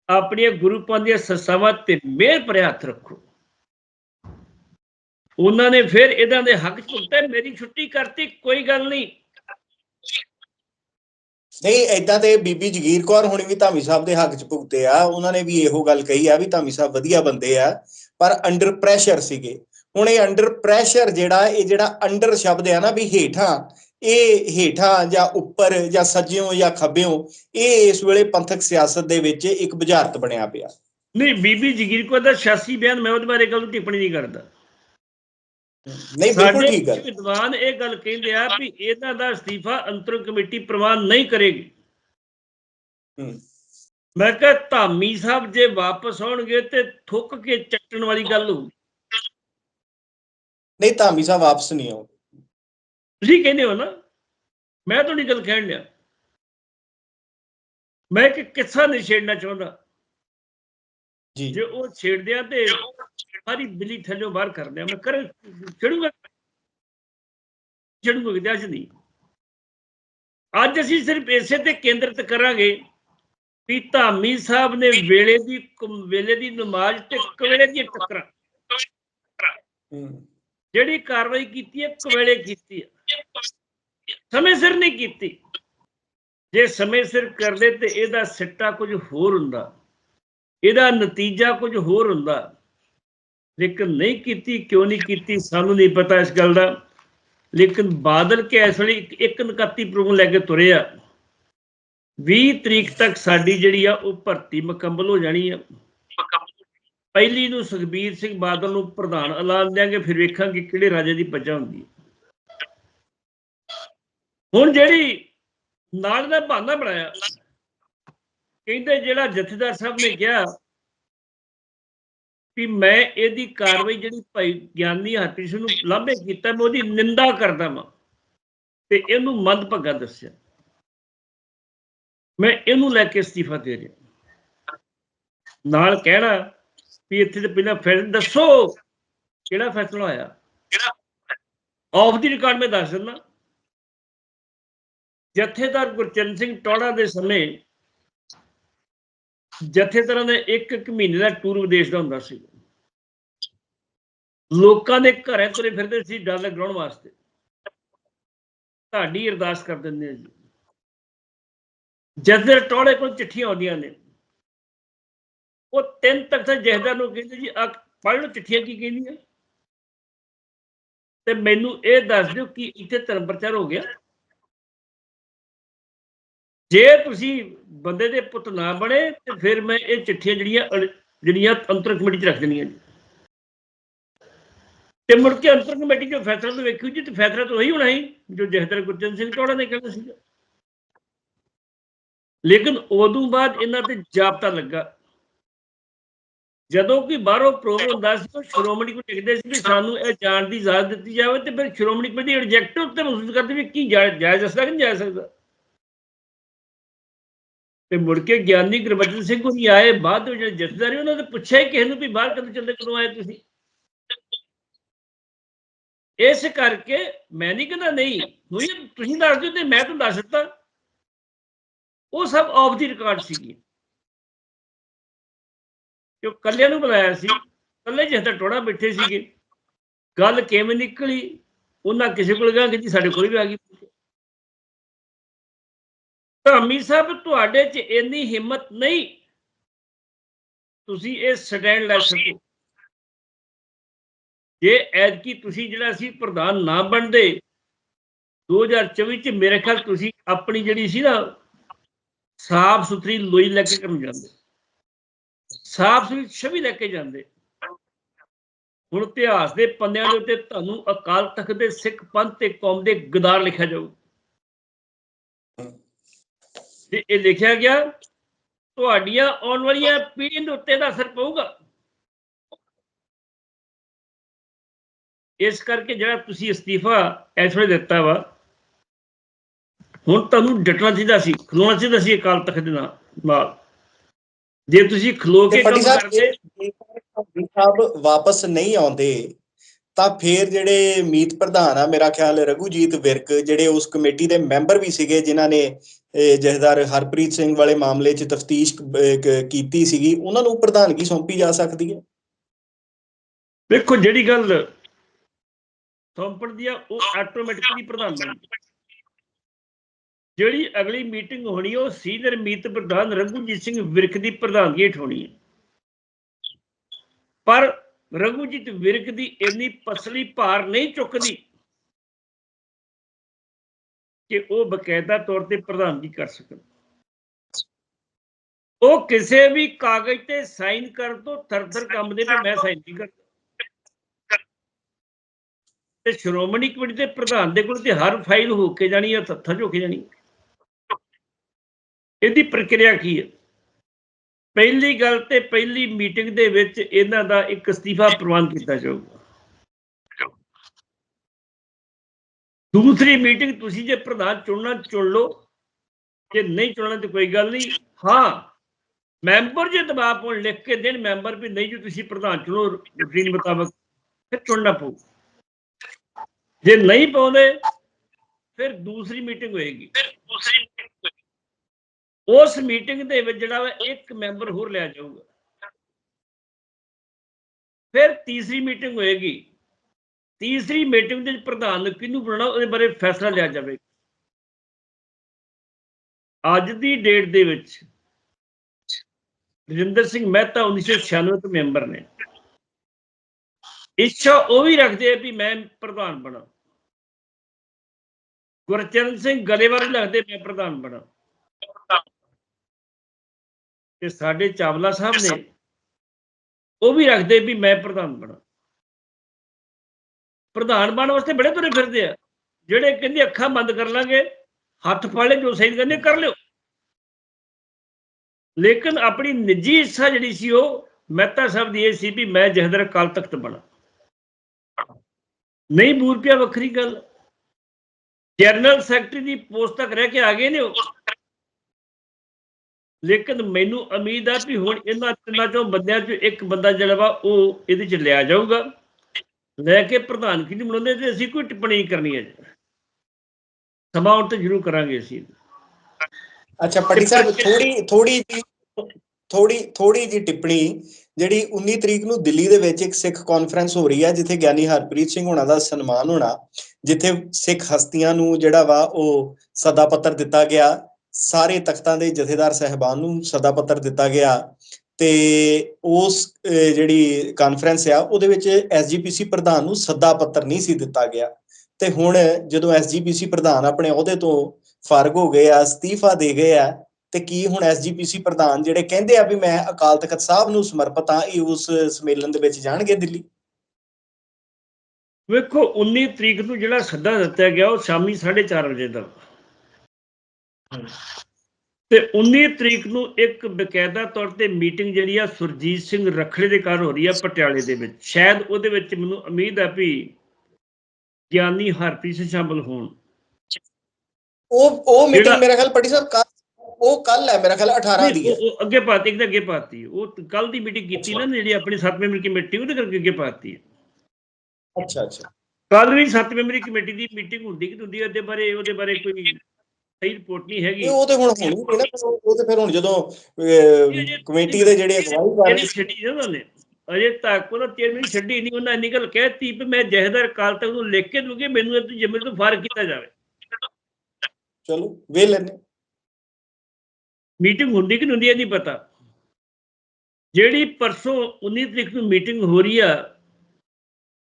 S2: ਆਪਣੀਆਂ ਗੁਰੂ ਦੀਆਂ ਸੰਸਥਾਵਾਂ ਤੇ ਮਿਹਰ ਭਰਿਆ ਹੱਥ ਰੱਖੋ। ਉਹਨਾਂ ਨੇ ਫਿਰ ਇਹਨਾਂ ਦੇ ਹੱਕ ਚ ਭੁਗਤੇ ਮੇਰੀ ਛੁੱਟੀ ਕਰਤੀ, ਕੋਈ ਗੱਲ ਨਹੀਂ।
S1: ਨਹੀਂ ਐਦਾਂ ਤੇ ਬੀਬੀ ਜਗੀਰ ਕੌਰ ਹੁਣੀ ਵੀ ਧਾਮੀ ਸਾਹਿਬ ਦੇ ਹੱਕ 'ਚ ਭੁਗਤੇ ਆ। ਉਹਨਾਂ ਨੇ ਵੀ ਇਹੋ ਗੱਲ ਕਹੀ ਆ ਵੀ ਧਾਮੀ ਸਾਹਿਬ ਵਧੀਆ ਬੰਦੇ ਆ। ਪਰ ਅੰਡਰ ਪ੍ਰੈਸ਼ਰ ਸੀਗੇ। ਹੁਣ ਇਹ ਅੰਡਰ ਪ੍ਰੈਸ਼ਰ ਜਿਹੜਾ ਇਹ ਜਿਹੜਾ ਅੰਡਰ ਸ਼ਬਦ ਆ ਨਾ ਵੀ ਹੇਠਾਂ ਇਹ ਹੇਠਾਂ ਜਾਂ ਉੱਪਰ ਜਾਂ ਸੱਜਿਓਂ ਜਾਂ ਖੱਬਿਓਂ ਇਹ ਇਸ ਵੇਲੇ ਪੰਥਕ ਸਿਆਸਤ ਦੇ ਵਿੱਚ ਇੱਕ ਬੁਝਾਰਤ ਬਣਿਆ ਪਿਆ।
S2: ਨਹੀਂ ਬੀਬੀ ਜਗੀਰ ਕੌਰ ਦਾ ਸਿਆਸੀ ਬਿਆਨ ਮੈਂ ਉਹਦੇ ਬਾਰੇ ਗੱਲ ਟਿੱਪਣੀ ਨਹੀਂ ਕਰਦਾ।
S1: ਨਹੀਂ ਬਿਲਕੁਲ ਠੀਕ ਹੈ
S2: ਵਿਦਵਾਨ ਇਹ ਗੱਲ ਕਹਿੰਦੇ ਆ ਵੀ ਇਹਨਾਂ ਦਾ ਅਸਤੀਫਾ ਅੰਤਰ ਕਮੇਟੀ ਪ੍ਰਵਾਨ ਨਹੀਂ ਕਰੇਗੀ।
S1: ਹੂੰ।
S2: ਮੈਂ ਕਿਹਾ ਧਾਮੀ ਸਾਹਿਬ ਜੇ ਵਾਪਸ ਆਉਣਗੇ ਤੇ ਥੁੱਕ ਕੇ ਚੱਟਣ ਵਾਲੀ ਗੱਲ ਹੋਊ।
S1: ਨਹੀਂ ਧਾਮੀ ਸਾਹਿਬ ਵਾਪਸ ਨਹੀਂ ਆਉ
S2: ਤੁਸੀਂ ਕਹਿੰਦੇ ਹੋ ਨਾ ਮੈਂ ਤੁਹਾਡੀ ਗੱਲ ਕਹਿਣ ਲਿਆ ਮੈਂ ਕਿ ਕਿੱਸਾ ਨਹੀਂ ਛੇੜਨਾ ਚਾਹੁੰਦਾ।
S1: ਜੀ।
S2: ਜੇ ਉਹ ਛੇੜਦੇ ਆ ਤੇ ਸਾਰੀ ਬਿੱਲੀ ਥੱਲੇ ਬਾਹਰ ਕਰਦੇ ਆ ਮੈਂ ਕਰ ਛੇੜੂਗਾ? ਛੇੜੂਗਾ ਅੱਜ ਨਹੀਂ। ਅੱਜ ਅਸੀਂ ਸਿਰਫ ਇਸੇ ਤੇ ਕੇਂਦਰਿਤ ਕਰਾਂਗੇ। ਵੀ ਧਾਮੀ ਸਾਹਿਬ ਨੇ ਵੇਲੇ ਦੀ ਵੇਲੇ ਦੀ ਨਮਾਜ਼ ਤੇ ਕਵੇਲੇ ਦੀ ਟੱਕਰਾਂ। ਜਿਹੜੀ ਕਾਰਵਾਈ ਕੀਤੀ ਹੈ ਕਵੇਲੇ ਕੀਤੀ ਹੈ। ਸਮੇਂ ਸਿਰ ਨਹੀਂ ਕੀਤੀ। ਜੇ ਸਮੇਂ ਸਿਰ ਕਰਦੇ ਤੇ ਇਹਦਾ ਸਿੱਟਾ ਕੁਝ ਹੋਰ ਹੁੰਦਾ। ਇਹਦਾ ਨਤੀਜਾ ਕੁਝ ਹੋਰ ਹੁੰਦਾ। ਲੇਕਿਨ ਨਹੀਂ ਕੀਤੀ ਕਿਉਂ ਨਹੀਂ ਕੀਤੀ ਸਾਨੂੰ ਨਹੀਂ ਪਤਾ ਇਸ ਗੱਲ ਦਾ। ਲੇਕਿਨ ਬਾਦਲ ਕੇ ਇਸ ਵੇਲੇ ਇੱਕ- ਇੱਕ ਨਕਤੀ ਪ੍ਰੋਗਰਾਮ ਲੈ ਕੇ ਤੁਰੇ ਆ। 20 ਤਰੀਕ ਤੱਕ ਸਾਡੀ ਜਿਹੜੀ ਆ ਉਹ ਭਰਤੀ ਮੁਕੰਮਲ ਹੋ ਜਾਣੀ ਆ। ਪਹਿਲੀ ਨੂੰ ਸੁਖਬੀਰ ਸਿੰਘ ਬਾਦਲ ਨੂੰ ਪ੍ਰਧਾਨ ਐਲਾਨ ਦਿਆਂਗੇ, ਫਿਰ ਵੇਖਾਂਗੇ ਕਿਹੜੇ ਰਾਜੇ ਦੀ ਪੱਜਾ ਹੁੰਦੀ ਹੈ ਹੁਣ ਜਿਹੜੀ ਨਾਲ ਦਾ ਬਹਾਨਾ ਬਣਾਇਆ, ਕਹਿੰਦੇ ਜਿਹੜਾ ਜਥੇਦਾਰ ਸਾਹਿਬ ਨੇ ਕਿਹਾ ਵੀ ਮੈਂ ਇਹਦੀ ਕਾਰਵਾਈ ਜਿਹੜੀ ਭਾਈ ਗਿਆਨੀ ਹਰਪ੍ਰੀਤ ਸਿੰਘ ਨੂੰ ਲਾਂਭੇ ਕੀਤਾ, ਮੈਂ ਉਹਦੀ ਨਿੰਦਾ ਕਰਦਾ ਵਾਂ। ਤੇ ਇਹਨੂੰ ਮੰਦਭਾਗਾ ਦੱਸਿਆ। ਮੈਂ ਇਹਨੂੰ ਲੈ ਕੇ ਅਸਤੀਫਾ ਦੇ ਰਿਹਾ। ਨਾਲ ਕਹਿਣਾ ਵੀ ਇੱਥੇ ਤੇ ਪਹਿਲਾਂ ਫੈਸਲਾ ਦੱਸੋ ਕਿਹੜਾ ਫੈਸਲਾ ਹੋਇਆ ਆਫ ਦੀ ਰਿਕਾਰਡ ਮੈਂ ਦੱਸ ਦਿੰਦਾ। ਜਥੇਦਾਰ ਗੁਰਚਰਨ ਸਿੰਘ ਟੋੜਾ ਦੇ ਸਮੇਂ ਜਥੇਦਾਰਾਂ ਦਾ ਇੱਕ ਇੱਕ ਮਹੀਨੇ ਦਾ ਟੂਰ ਵਿਦੇਸ਼ ਦਾ ਹੁੰਦਾ ਸੀ। ਲੋਕਾਂ ਦੇ ਘਰੇ ਤੁਰੇ ਫਿਰਦੇ ਸੀ ਡਰ ਲਗਾਉਣ ਵਾਸਤੇ। ਤੁਹਾਡੀ ਅਰਦਾਸ ਕਰ ਦਿੰਦੇ ਆ ਜੀ। ਜਸਦਰ ਟੋੜੇ ਕੋਲ ਚਿੱਠੀਆਂ ਆਉਂਦੀਆਂ ਨੇ, ਉਹ ਤਿੰਨ ਤੱਕ ਤਾਂ ਜਥੇਦਾਰ ਨੂੰ ਕਹਿੰਦੇ ਜੀ ਆ ਪੜ੍ਹ ਲਓ ਚਿੱਠੀਆਂ ਕੀ ਕਹਿੰਦੀਆਂ। ਤੇ ਮੈਨੂੰ ਇਹ ਦੱਸ ਦਿਓ ਕਿ ਇੱਥੇ ਧਰਮ ਪ੍ਰਚਾਰ ਹੋ ਗਿਆ। ਜੇ ਤੁਸੀਂ ਬੰਦੇ ਦੇ ਪੁੱਤ ਨਾ ਬਣੇ, ਤੇ ਫਿਰ ਮੈਂ ਇਹ ਚਿੱਠੀਆਂ ਜਿਹੜੀਆਂ ਜਿਹੜੀਆਂ ਅੰਤਰ ਕਮੇਟੀ 'ਚ ਰੱਖ ਦੇਣੀਆਂ ਜੀ ਤੇ ਮੁੜ ਕੇ ਅੰਤਰ ਕਮੇਟੀ ਜੋ ਫੈਸਲਾ ਤੋਂ ਵੇਖਿਓ ਜੀ, ਤੇ ਫੈਸਲਾ ਤਾਂ ਉਹੀ ਹੋਣਾ ਸੀ, ਜੋ ਜਹਦਰ ਗੁਰਚਰਨ ਸਿੰਘ ਟੋੜਾ ਨੇ ਕਹਿੰਦਾ ਸੀ ਲੇਕਿਨ ਉਦੋਂ ਬਾਅਦ ਇਹਨਾਂ ਤੇ ਜਾਬਤਾ ਲੱਗਾ। ਜਦੋਂ ਕਿ ਬਾਹਰੋਂ ਪ੍ਰੋਗਰਾਮ ਹੁੰਦਾ ਸੀ, ਉਹ ਸ਼੍ਰੋਮਣੀ ਕੋ ਲਿਖਦੇ ਸੀ ਵੀ ਸਾਨੂੰ ਇਹ ਜਾਣ ਦੀ ਇਜਾਜ਼ਤ ਦਿੱਤੀ ਜਾਵੇ ਤੇ ਫਿਰ ਸ਼੍ਰੋਮਣੀ ਕਮੇਟੀ ਰਿਜੈਕਟ ਉੱਤੇ ਮਹਿਸੂਸ ਕਰਦੇ ਵੀ ਕੀ ਜਾਇਜ਼ ਜਾਇਜ਼ ਕਿ ਨਹੀਂ ਜਾਇਜ਼ ਸਕਦਾ ਤੇ ਮੁੜ ਕੇ ਗਿਆਨੀ ਗੁਰਬਚਨ ਸਿੰਘ ਹੋਣੀ ਆਏ, ਬਾਅਦ ਵਿੱਚ ਜਿਹੜੇ ਜਥੇਦਾਰੀ ਉਹਨਾਂ ਨੇ ਪੁੱਛਿਆ ਕਿਸੇ ਨੂੰ ਵੀ ਬਾਹਰ ਕਦੋਂ ਚੱਲਦੇ ਕਦੋਂ ਆਏ ਤੁਸੀਂ? ਇਸ ਕਰਕੇ ਮੈਂ ਨਹੀਂ ਕਹਿੰਦਾ ਨਹੀਂ ਹੋਈ ਤੁਸੀਂ ਦੱਸ ਦਿਓ ਤੇ ਮੈਂ ਤੁਹਾਨੂੰ ਦੱਸ ਦਿੱਤਾ ਉਹ ਸਭ ਆਫ ਦੀ ਰਿਕਾਰਡ ਸੀਗੀ। ਜੋ ਕੱਲਿਆਂ ਨੂੰ ਬੁਲਾਇਆ ਸੀ, ਕੱਲੇ ਜਿਹਦਾ ਟੋੜਾ ਬੈਠੇ ਸੀਗੇ। ਗੱਲ ਕਿਵੇਂ ਨਿਕਲੀ, ਉਹਨਾਂ ਕਿਸੇ ਕੋਲ ਗਿਆ ਕਿ ਜੀ ਸਾਡੇ ਕੋਲ ਵੀ ਆ ਗਈ। ਧਾਮੀ ਸਾਹਿਬ, ਤੁਹਾਡੇ 'ਚ ਇੰਨੀ ਹਿੰਮਤ ਨਹੀਂ। ਤੁਸੀਂ ਇਹ ਸਟੈਂਡ ਲੈ ਸਕੋ। ਜੇ ਐਤਕੀ ਤੁਸੀਂ ਜਿਹੜਾ ਸੀ ਪ੍ਰਧਾਨ ਨਾ ਬਣਦੇ 2024 ਚ ਮੇਰੇ ਖਿਆਲ ਤੁਸੀਂ ਆਪਣੀ ਜਿਹੜੀ ਸੀ ਨਾ ਸਾਫ਼ ਸੁਥਰੀ ਲੋਈ ਲੈ ਕੇ ਕੰਮ ਜਾਂਦੇ। ਸਾਫ਼ ਸੁਥਰੀ ਛਵੀ ਲੈ ਕੇ ਜਾਂਦੇ। ਹੁਣ ਇਤਿਹਾਸ ਦੇ ਪੰਨਿਆਂ ਦੇ ਉੱਤੇ ਤੁਹਾਨੂੰ ਅਕਾਲ ਤਖਤ ਦੇ ਸਿੱਖ ਪੰਥ ਤੇ ਕੌਮ ਦੇ ਗਦਾਰ ਲਿਖਿਆ ਜਾਊ। ਤੇ ਇਹ ਲਿਖਿਆ ਗਿਆ, ਤੁਹਾਡੀਆਂ ਆਉਣ ਵਾਲੀਆਂ ਪੀੜ੍ਹੀਆਂ ਦੇ ਉੱਤੇ ਦਾ ਅਸਰ ਪਊਗਾ। ਇਸ ਕਰਕੇ ਜਿਹੜਾ ਤੁਸੀਂ ਅਸਤੀਫਾ ਇਸ ਵੇਲੇ ਦਿੱਤਾ ਵਾ ਹੁਣ ਤੁਹਾਨੂੰ ਡਟਣਾ ਚਾਹੀਦਾ ਸੀ ਖਲੋਣਾ ਚਾਹੀਦਾ ਸੀ ਅਕਾਲ ਤਖਤ ਦੇ ਨਾਲ ਜੇ ਤੁਸੀਂ ਖਲੋ ਕੇ ਕੰਮ ਕਰਦੇ
S1: ਸਾਹਿਬ ਵਾਪਸ ਨਹੀਂ ਆਉਂਦੇ ਤਾਂ ਫਿਰ ਜਿਹੜੇ ਮੀਤ ਪ੍ਰਧਾਨ ਆ ਮੇਰਾ ਖਿਆਲ ਰਘੂਜੀਤ ਵਿਰਕ ਜਿਹੜੇ ਉਸ ਕਮੇਟੀ ਦੇ ਮੈਂਬਰ ਵੀ ਸੀਗੇ ਜਿਨ੍ਹਾਂ ਨੇ ਇਹ ਜਥੇਦਾਰ ਹਰਪ੍ਰੀਤ ਸਿੰਘ ਵਾਲੇ ਮਾਮਲੇ 'ਚ ਤਫਤੀਸ਼ ਕੀਤੀ ਸੀਗੀ ਉਹਨਾਂ ਨੂੰ ਪ੍ਰਧਾਨਗੀ ਸੌਂਪੀ ਜਾ ਸਕਦੀ ਹੈ?
S2: ਵੇਖੋ ਜਿਹੜੀ ਗੱਲ ਸੌਂਪਣ ਦੀ ਆ ਉਹ ਆਟੋਮੈਟਿਕਲੀ ਪ੍ਰਧਾਨ ਬਣ ਗਈ ਜਿਹੜੀ ਅਗਲੀ ਮੀਟਿੰਗ ਹੋਣੀ ਉਹ ਸੀਨੀਅਰ ਮੀਤ ਪ੍ਰਧਾਨ ਰਘੂਜੀਤ ਸਿੰਘ ਵਿਰਕ ਦੀ ਪ੍ਰਧਾਨਗੀ ਹੇਠ ਹੋਣੀ ਹੈ ਪਰ ਰਘੂਜੀਤ ਵਿਰਕ ਦੀ ਇੰਨੀ ਪਸਲੀ ਭਾਰ ਨਹੀਂ ਚੁੱਕਦੀ ਕਿ ਉਹ ਬਕਾਇਦਾ ਤੌਰ ਤੇ ਪ੍ਰਧਾਨਗੀ ਕਰ ਸਕਣ। ਉਹ ਕਿਸੇ ਵੀ ਕਾਗਜ਼ ਤੇ ਸਾਈਨ ਕਰਨ ਤੋਂ ਤਰ ਕੰਮ ਦੇ ਵੀ ਮੈਂ ਸਾਈਨ ਨਹੀਂ ਕਰਦਾ। ਤੇ ਸ਼੍ਰੋਮਣੀ ਕਮੇਟੀ ਦੇ ਪ੍ਰਧਾਨ ਦੇ ਕੋਲ ਤੇ ਹਰ ਫਾਈਲ ਹੋ ਕੇ ਜਾਣੀ ਹੈ ਤੱਥਾਂ 'ਚ ਹੋ ਕੇ ਜਾਣੀ ਇਹਦੀ ਪ੍ਰਕਿਰਿਆ ਕੀ ਹੈ? ਪਹਿਲੀ ਗੱਲ ਤੇ ਪਹਿਲੀ ਮੀਟਿੰਗ ਦੇ ਵਿੱਚ ਇਹਨਾਂ ਦਾ ਇੱਕ ਅਸਤੀਫਾ ਪ੍ਰਵਾਨ ਕੀਤਾ ਜਾਊਗਾ। ਦੂਸਰੀ ਮੀਟਿੰਗ ਤੁਸੀਂ ਜੇ ਪ੍ਰਧਾਨ ਚੁਣਨਾ ਚੁਣ ਲਓ, ਜੇ ਨਹੀਂ ਚੁਣਨਾ ਤੇ ਕੋਈ ਗੱਲ ਨਹੀਂ। ਹਾਂ, ਮੈਂਬਰ ਜੇ ਦਬਾਅ ਪਾਉਣ ਲਿਖ ਕੇ ਦੇਣ, ਮੈਂਬਰ ਵੀ ਨਹੀਂ ਜੀ ਤੁਸੀਂ ਪ੍ਰਧਾਨ ਚੁਣੋ, ਰੂਟੀਨ ਮੁਤਾਬਕ ਫਿਰ ਚੁਣਨਾ ਪਊ। ਜੇ ਨਹੀਂ ਪਾਉਂਦੇ, ਫਿਰ ਦੂਸਰੀ ਮੀਟਿੰਗ ਹੋਏਗੀ। ਦੂਸਰੀ ਉਸ ਮੀਟਿੰਗ ਦੇ ਵਿੱਚ ਜਿਹੜਾ ਵਾ ਇੱਕ ਮੈਂਬਰ ਹੋਰ ਲਿਆ ਜਾਊਗਾ। ਫਿਰ ਤੀਸਰੀ ਮੀਟਿੰਗ ਹੋਏਗੀ। ਤੀਸਰੀ ਮੀਟਿੰਗ ਦੇ ਵਿੱਚ ਪ੍ਰਧਾਨ ਨੂੰ ਕਿਹਨੂੰ ਬਣਾਉਣਾ ਉਹਦੇ ਬਾਰੇ ਫੈਸਲਾ ਲਿਆ ਜਾਵੇਗਾ। ਅੱਜ ਦੀ ਡੇਟ ਦੇ ਵਿੱਚ ਰਜਿੰਦਰ ਸਿੰਘ ਮਹਿਤਾ 1996 ਤੋਂ ਮੈਂਬਰ ਨੇ। ਇੱਛਾ ਉਹ ਵੀ ਰੱਖਦੇ ਆ ਵੀ ਮੈਂ ਪ੍ਰਧਾਨ ਬਣਾ। ਗੁਰਚਰਨ ਸਿੰਘ ਗਲੇਵਾਰ ਲੱਗਦੇ ਮੈਂ ਪ੍ਰਧਾਨ ਬਣਾ। ਤੇ ਸਾਡੇ ਚਾਵਲਾ ਸਾਹਿਬ ਨੇ ਉਹ ਵੀ ਰੱਖਦੇ ਵੀ ਮੈਂ ਪ੍ਰਧਾਨ ਬਣਾ। ਪ੍ਰਧਾਨ ਬਣਨ ਵਾਸਤੇ ਬੜੇ ਤੁਰੇ ਫਿਰਦੇ ਆ। ਜਿਹੜੇ ਕਹਿੰਦੇ ਅੱਖਾਂ ਬੰਦ ਕਰ ਲਾਂਗੇ, ਹੱਥ ਫੜ ਲੈ, ਜੋ ਸਹੀ ਕਹਿੰਦੇ ਕਰ ਲਿਓ। ਲੇਕਿਨ ਆਪਣੀ ਨਿੱਜੀ ਇੱਛਾ ਜਿਹੜੀ ਸੀ ਉਹ ਮਹਿਤਾ ਸਾਹਿਬ ਦੀ ਇਹ ਸੀ ਵੀ ਮੈਂ ਜਹਦਰ ਕਾਲ ਤਖਤ ਬਣਾ। ਨਹੀਂ ਬੂਰ ਪਿਆ ਵੱਖਰੀ ਗੱਲ। ਜਨਰਲ ਸੈਕਟਰੀ ਦੀ ਪੋਸਟ ਤੱਕ ਰਹਿ ਕੇ ਆ ਗਏ ਨੇ ਉਹ। ਲੇਕਿਨ ਮੈਨੂੰ ਉਮੀਦ ਆ ਵੀ ਹੁਣ ਇਹਨਾਂ ਤਿੰਨਾਂ ਚੋਂ ਬੰਦਿਆਂ ਚੋਂ ਇੱਕ ਬੰਦਾ ਜਿਹੜਾ ਵਾ ਉਹ ਇਹਦੇ ਚ ਲਿਆ ਜਾਊਗਾ। ਲੈ ਕੇ ਪ੍ਰਧਾਨਗੀ ਨਹੀਂ ਬਣਾਉਂਦੇ ਤੇ ਅਸੀਂ ਕੋਈ ਟਿੱਪਣੀ ਕਰਨੀ ਹੈ ਜੀ। ਸਮਾਂ ਤੇ ਜ਼ਰੂਰ ਕਰਾਂਗੇ ਅਸੀਂ।
S1: ਅੱਛਾ ਪੱਟੀ ਸਾਹਿਬ ਥੋੜੀ ਥੋੜੀ ਥੋੜੀ ਥੋੜੀ ਜੀ ਟਿੱਪਣੀ ਜਿਹੜੀ 19 ਤਰੀਕ ਨੂੰ ਦਿੱਲੀ ਦੇ ਵਿੱਚ ਇੱਕ ਸਿੱਖ ਕਾਨਫਰੰਸ ਹੋ ਰਹੀ ਹੈ ਜਿੱਥੇ ਗਿਆਨੀ ਹਰਪ੍ਰੀਤ ਸਿੰਘ ਹੋਣਾ ਦਾ ਸਨਮਾਨ ਹੋਣਾ ਜਿੱਥੇ ਸਿੱਖ ਹਸਤੀਆਂ ਨੂੰ ਜਿਹੜਾ ਵਾ ਉਹ ਸਦਾ ਪੱਤਰ ਦਿੱਤਾ ਗਿਆ। ਸਾਰੇ ਤਖਤਾਂ ਦੇ ਜਥੇਦਾਰ ਸਹਿਬਾਨ ਨੂੰ ਸਦਾ ਪੱਤਰ ਦਿੱਤਾ ਗਿਆ ਤੇ ਉਸ ਜਿਹੜੀ ਕਾਨਫਰੰਸ ਆ, ਉਹਦੇ ਵਿੱਚ ਐਸਜੀਪੀਸੀ ਪ੍ਰਧਾਨ ਨੂੰ ਸੱਦਾ ਪੱਤਰ ਨਹੀਂ ਸੀ ਦਿੱਤਾ ਗਿਆ। ਤੇ ਹੁਣ ਜਦੋਂ ਐਸਜੀਪੀਸੀ ਪ੍ਰਧਾਨ ਆਪਣੇ ਅਹੁਦੇ ਤੋਂ ਫਾਰਗ ਹੋ ਗਏ ਆ, ਅਸਤੀਫਾ ਦੇ ਗਏ ਆ, ਤੇ ਕੀ ਹੁਣ ਐਸਜੀਪੀਸੀ ਪ੍ਰਧਾਨ ਜਿਹੜੇ ਕਹਿੰਦੇ ਆ ਵੀ ਮੈਂ ਅਕਾਲ ਤਖਤ ਸਾਹਿਬ ਨੂੰ ਸਮਰਪਿਤ ਆ ਇਹ ਉਸ ਸੰਮੇਲਨ ਦੇ ਵਿੱਚ ਜਾਣਗੇ ਦਿੱਲੀ?
S2: ਵੇਖੋ 19 ਤਰੀਕ ਨੂੰ ਜਿਹੜਾ ਸੱਦਾ ਦਿੱਤਾ ਗਿਆ, ਉਹ ਸ਼ਾਮੀ 4:30 ਵਜੇ ਦਾ। ਤੇ 19 ਤਰੀਕ ਨੂੰ ਇੱਕ ਬਕਾਇਦਾ ਤੌਰ ਤੇ ਮੀਟਿੰਗ ਜਿਹੜੀ ਆ ਸੁਰਜੀਤ ਸਿੰਘ ਰਖੜੇ ਦੇ ਘਰ ਹੋ ਰਹੀ ਆ ਪਟਿਆਲੇ ਦੇ ਵਿੱਚ। ਸ਼ਾਇਦ ਉਹਦੇ ਵਿੱਚ ਮੈਨੂੰ ਉਮੀਦ ਹੈ ਵੀ ਗਿਆਨੀ ਹਰਪ੍ਰੀਤ ਸਿੰਘ ਸ਼ਾਮਲ ਹੋਣ।
S1: ਉਹ ਉਹ ਮੀਟਿੰਗ ਮੇਰਾ ਖਿਆਲ ਪੱਟੀ ਸਾਹਿਬ ਕੱਲ ਉਹ ਕੱਲ ਹੈ ਮੇਰਾ ਖਿਆਲ 18 ਦੀ ਹੈ।
S2: ਉਹ ਅੱਗੇ ਪਾਤੀ ਇੱਕ ਅੱਗੇ ਪਾਤੀ। ਉਹ ਕੱਲ ਦੀ ਮੀਟਿੰਗ ਕੀਤੀ ਨਾ ਜਿਹੜੀ ਆਪਣੀ 7 ਮੈਂਬਰੀ ਕਮੇਟੀ ਉਹਦੇ ਕਰਕੇ ਅੱਗੇ ਪਾਤੀ
S1: ਅੱਛਾ ਅੱਛਾ।
S2: ਕੱਲ ਵੀ 7 ਮੈਂਬਰੀ ਕਮੇਟੀ ਦੀ ਮੀਟਿੰਗ ਹੁੰਦੀ ਕਿ ਹੁੰਦੀ ਉਹਦੇ ਬਾਰੇ ਉਹਦੇ ਬਾਰੇ ਕੋਈ ਸਹੀ ਰਿਪੋਰਟ ਨਹੀਂ ਹੈਗੀ।
S1: ਉਹ ਤੇ ਹੁਣ ਹੋਣੀ ਨਹੀਂ ਨਾ ਉਹ ਤੇ ਫਿਰ ਹੁਣ ਜਦੋਂ ਕਮੇਟੀ ਦੇ ਜਿਹੜੇ ਅਗਵਾਈ ਕਰ
S2: ਜਿਹੜੀ ਛੱਡੀ ਨਾ ਉਹਨਾਂ ਨੇ। ਅਜੇ ਤੱਕ ਉਹਨਾਂ ਚੇਅਰਮੈਨ ਛੱਡੀ ਨਹੀਂ ਉਹਨਾਂ ਇੰਨੀ ਗੱਲ ਕਹਿਤੀ ਵੀ ਮੈਂ ਜਹਦਰ ਕਾਲ ਤੱਕ ਨੂੰ ਲਿਖ ਕੇ ਦੂੰਗੀ ਮੈਨੂੰ ਇਹ ਜਿੰਮੇ ਤੋਂ ਫਾਰਗ ਕੀਤਾ ਜਾਵੇ।
S1: ਚਲੋ ਵੇ ਲੈਣੇ
S2: ਮੀਟਿੰਗ ਹੁੰਦੀ ਕਿ ਨਹੀਂ ਹੁੰਦੀ ਇਹ ਨਹੀਂ ਪਤਾ। ਜਿਹੜੀ ਪਰਸੋਂ 19 ਤਰੀਕ ਨੂੰ ਮੀਟਿੰਗ ਹੋ ਰਹੀ ਆ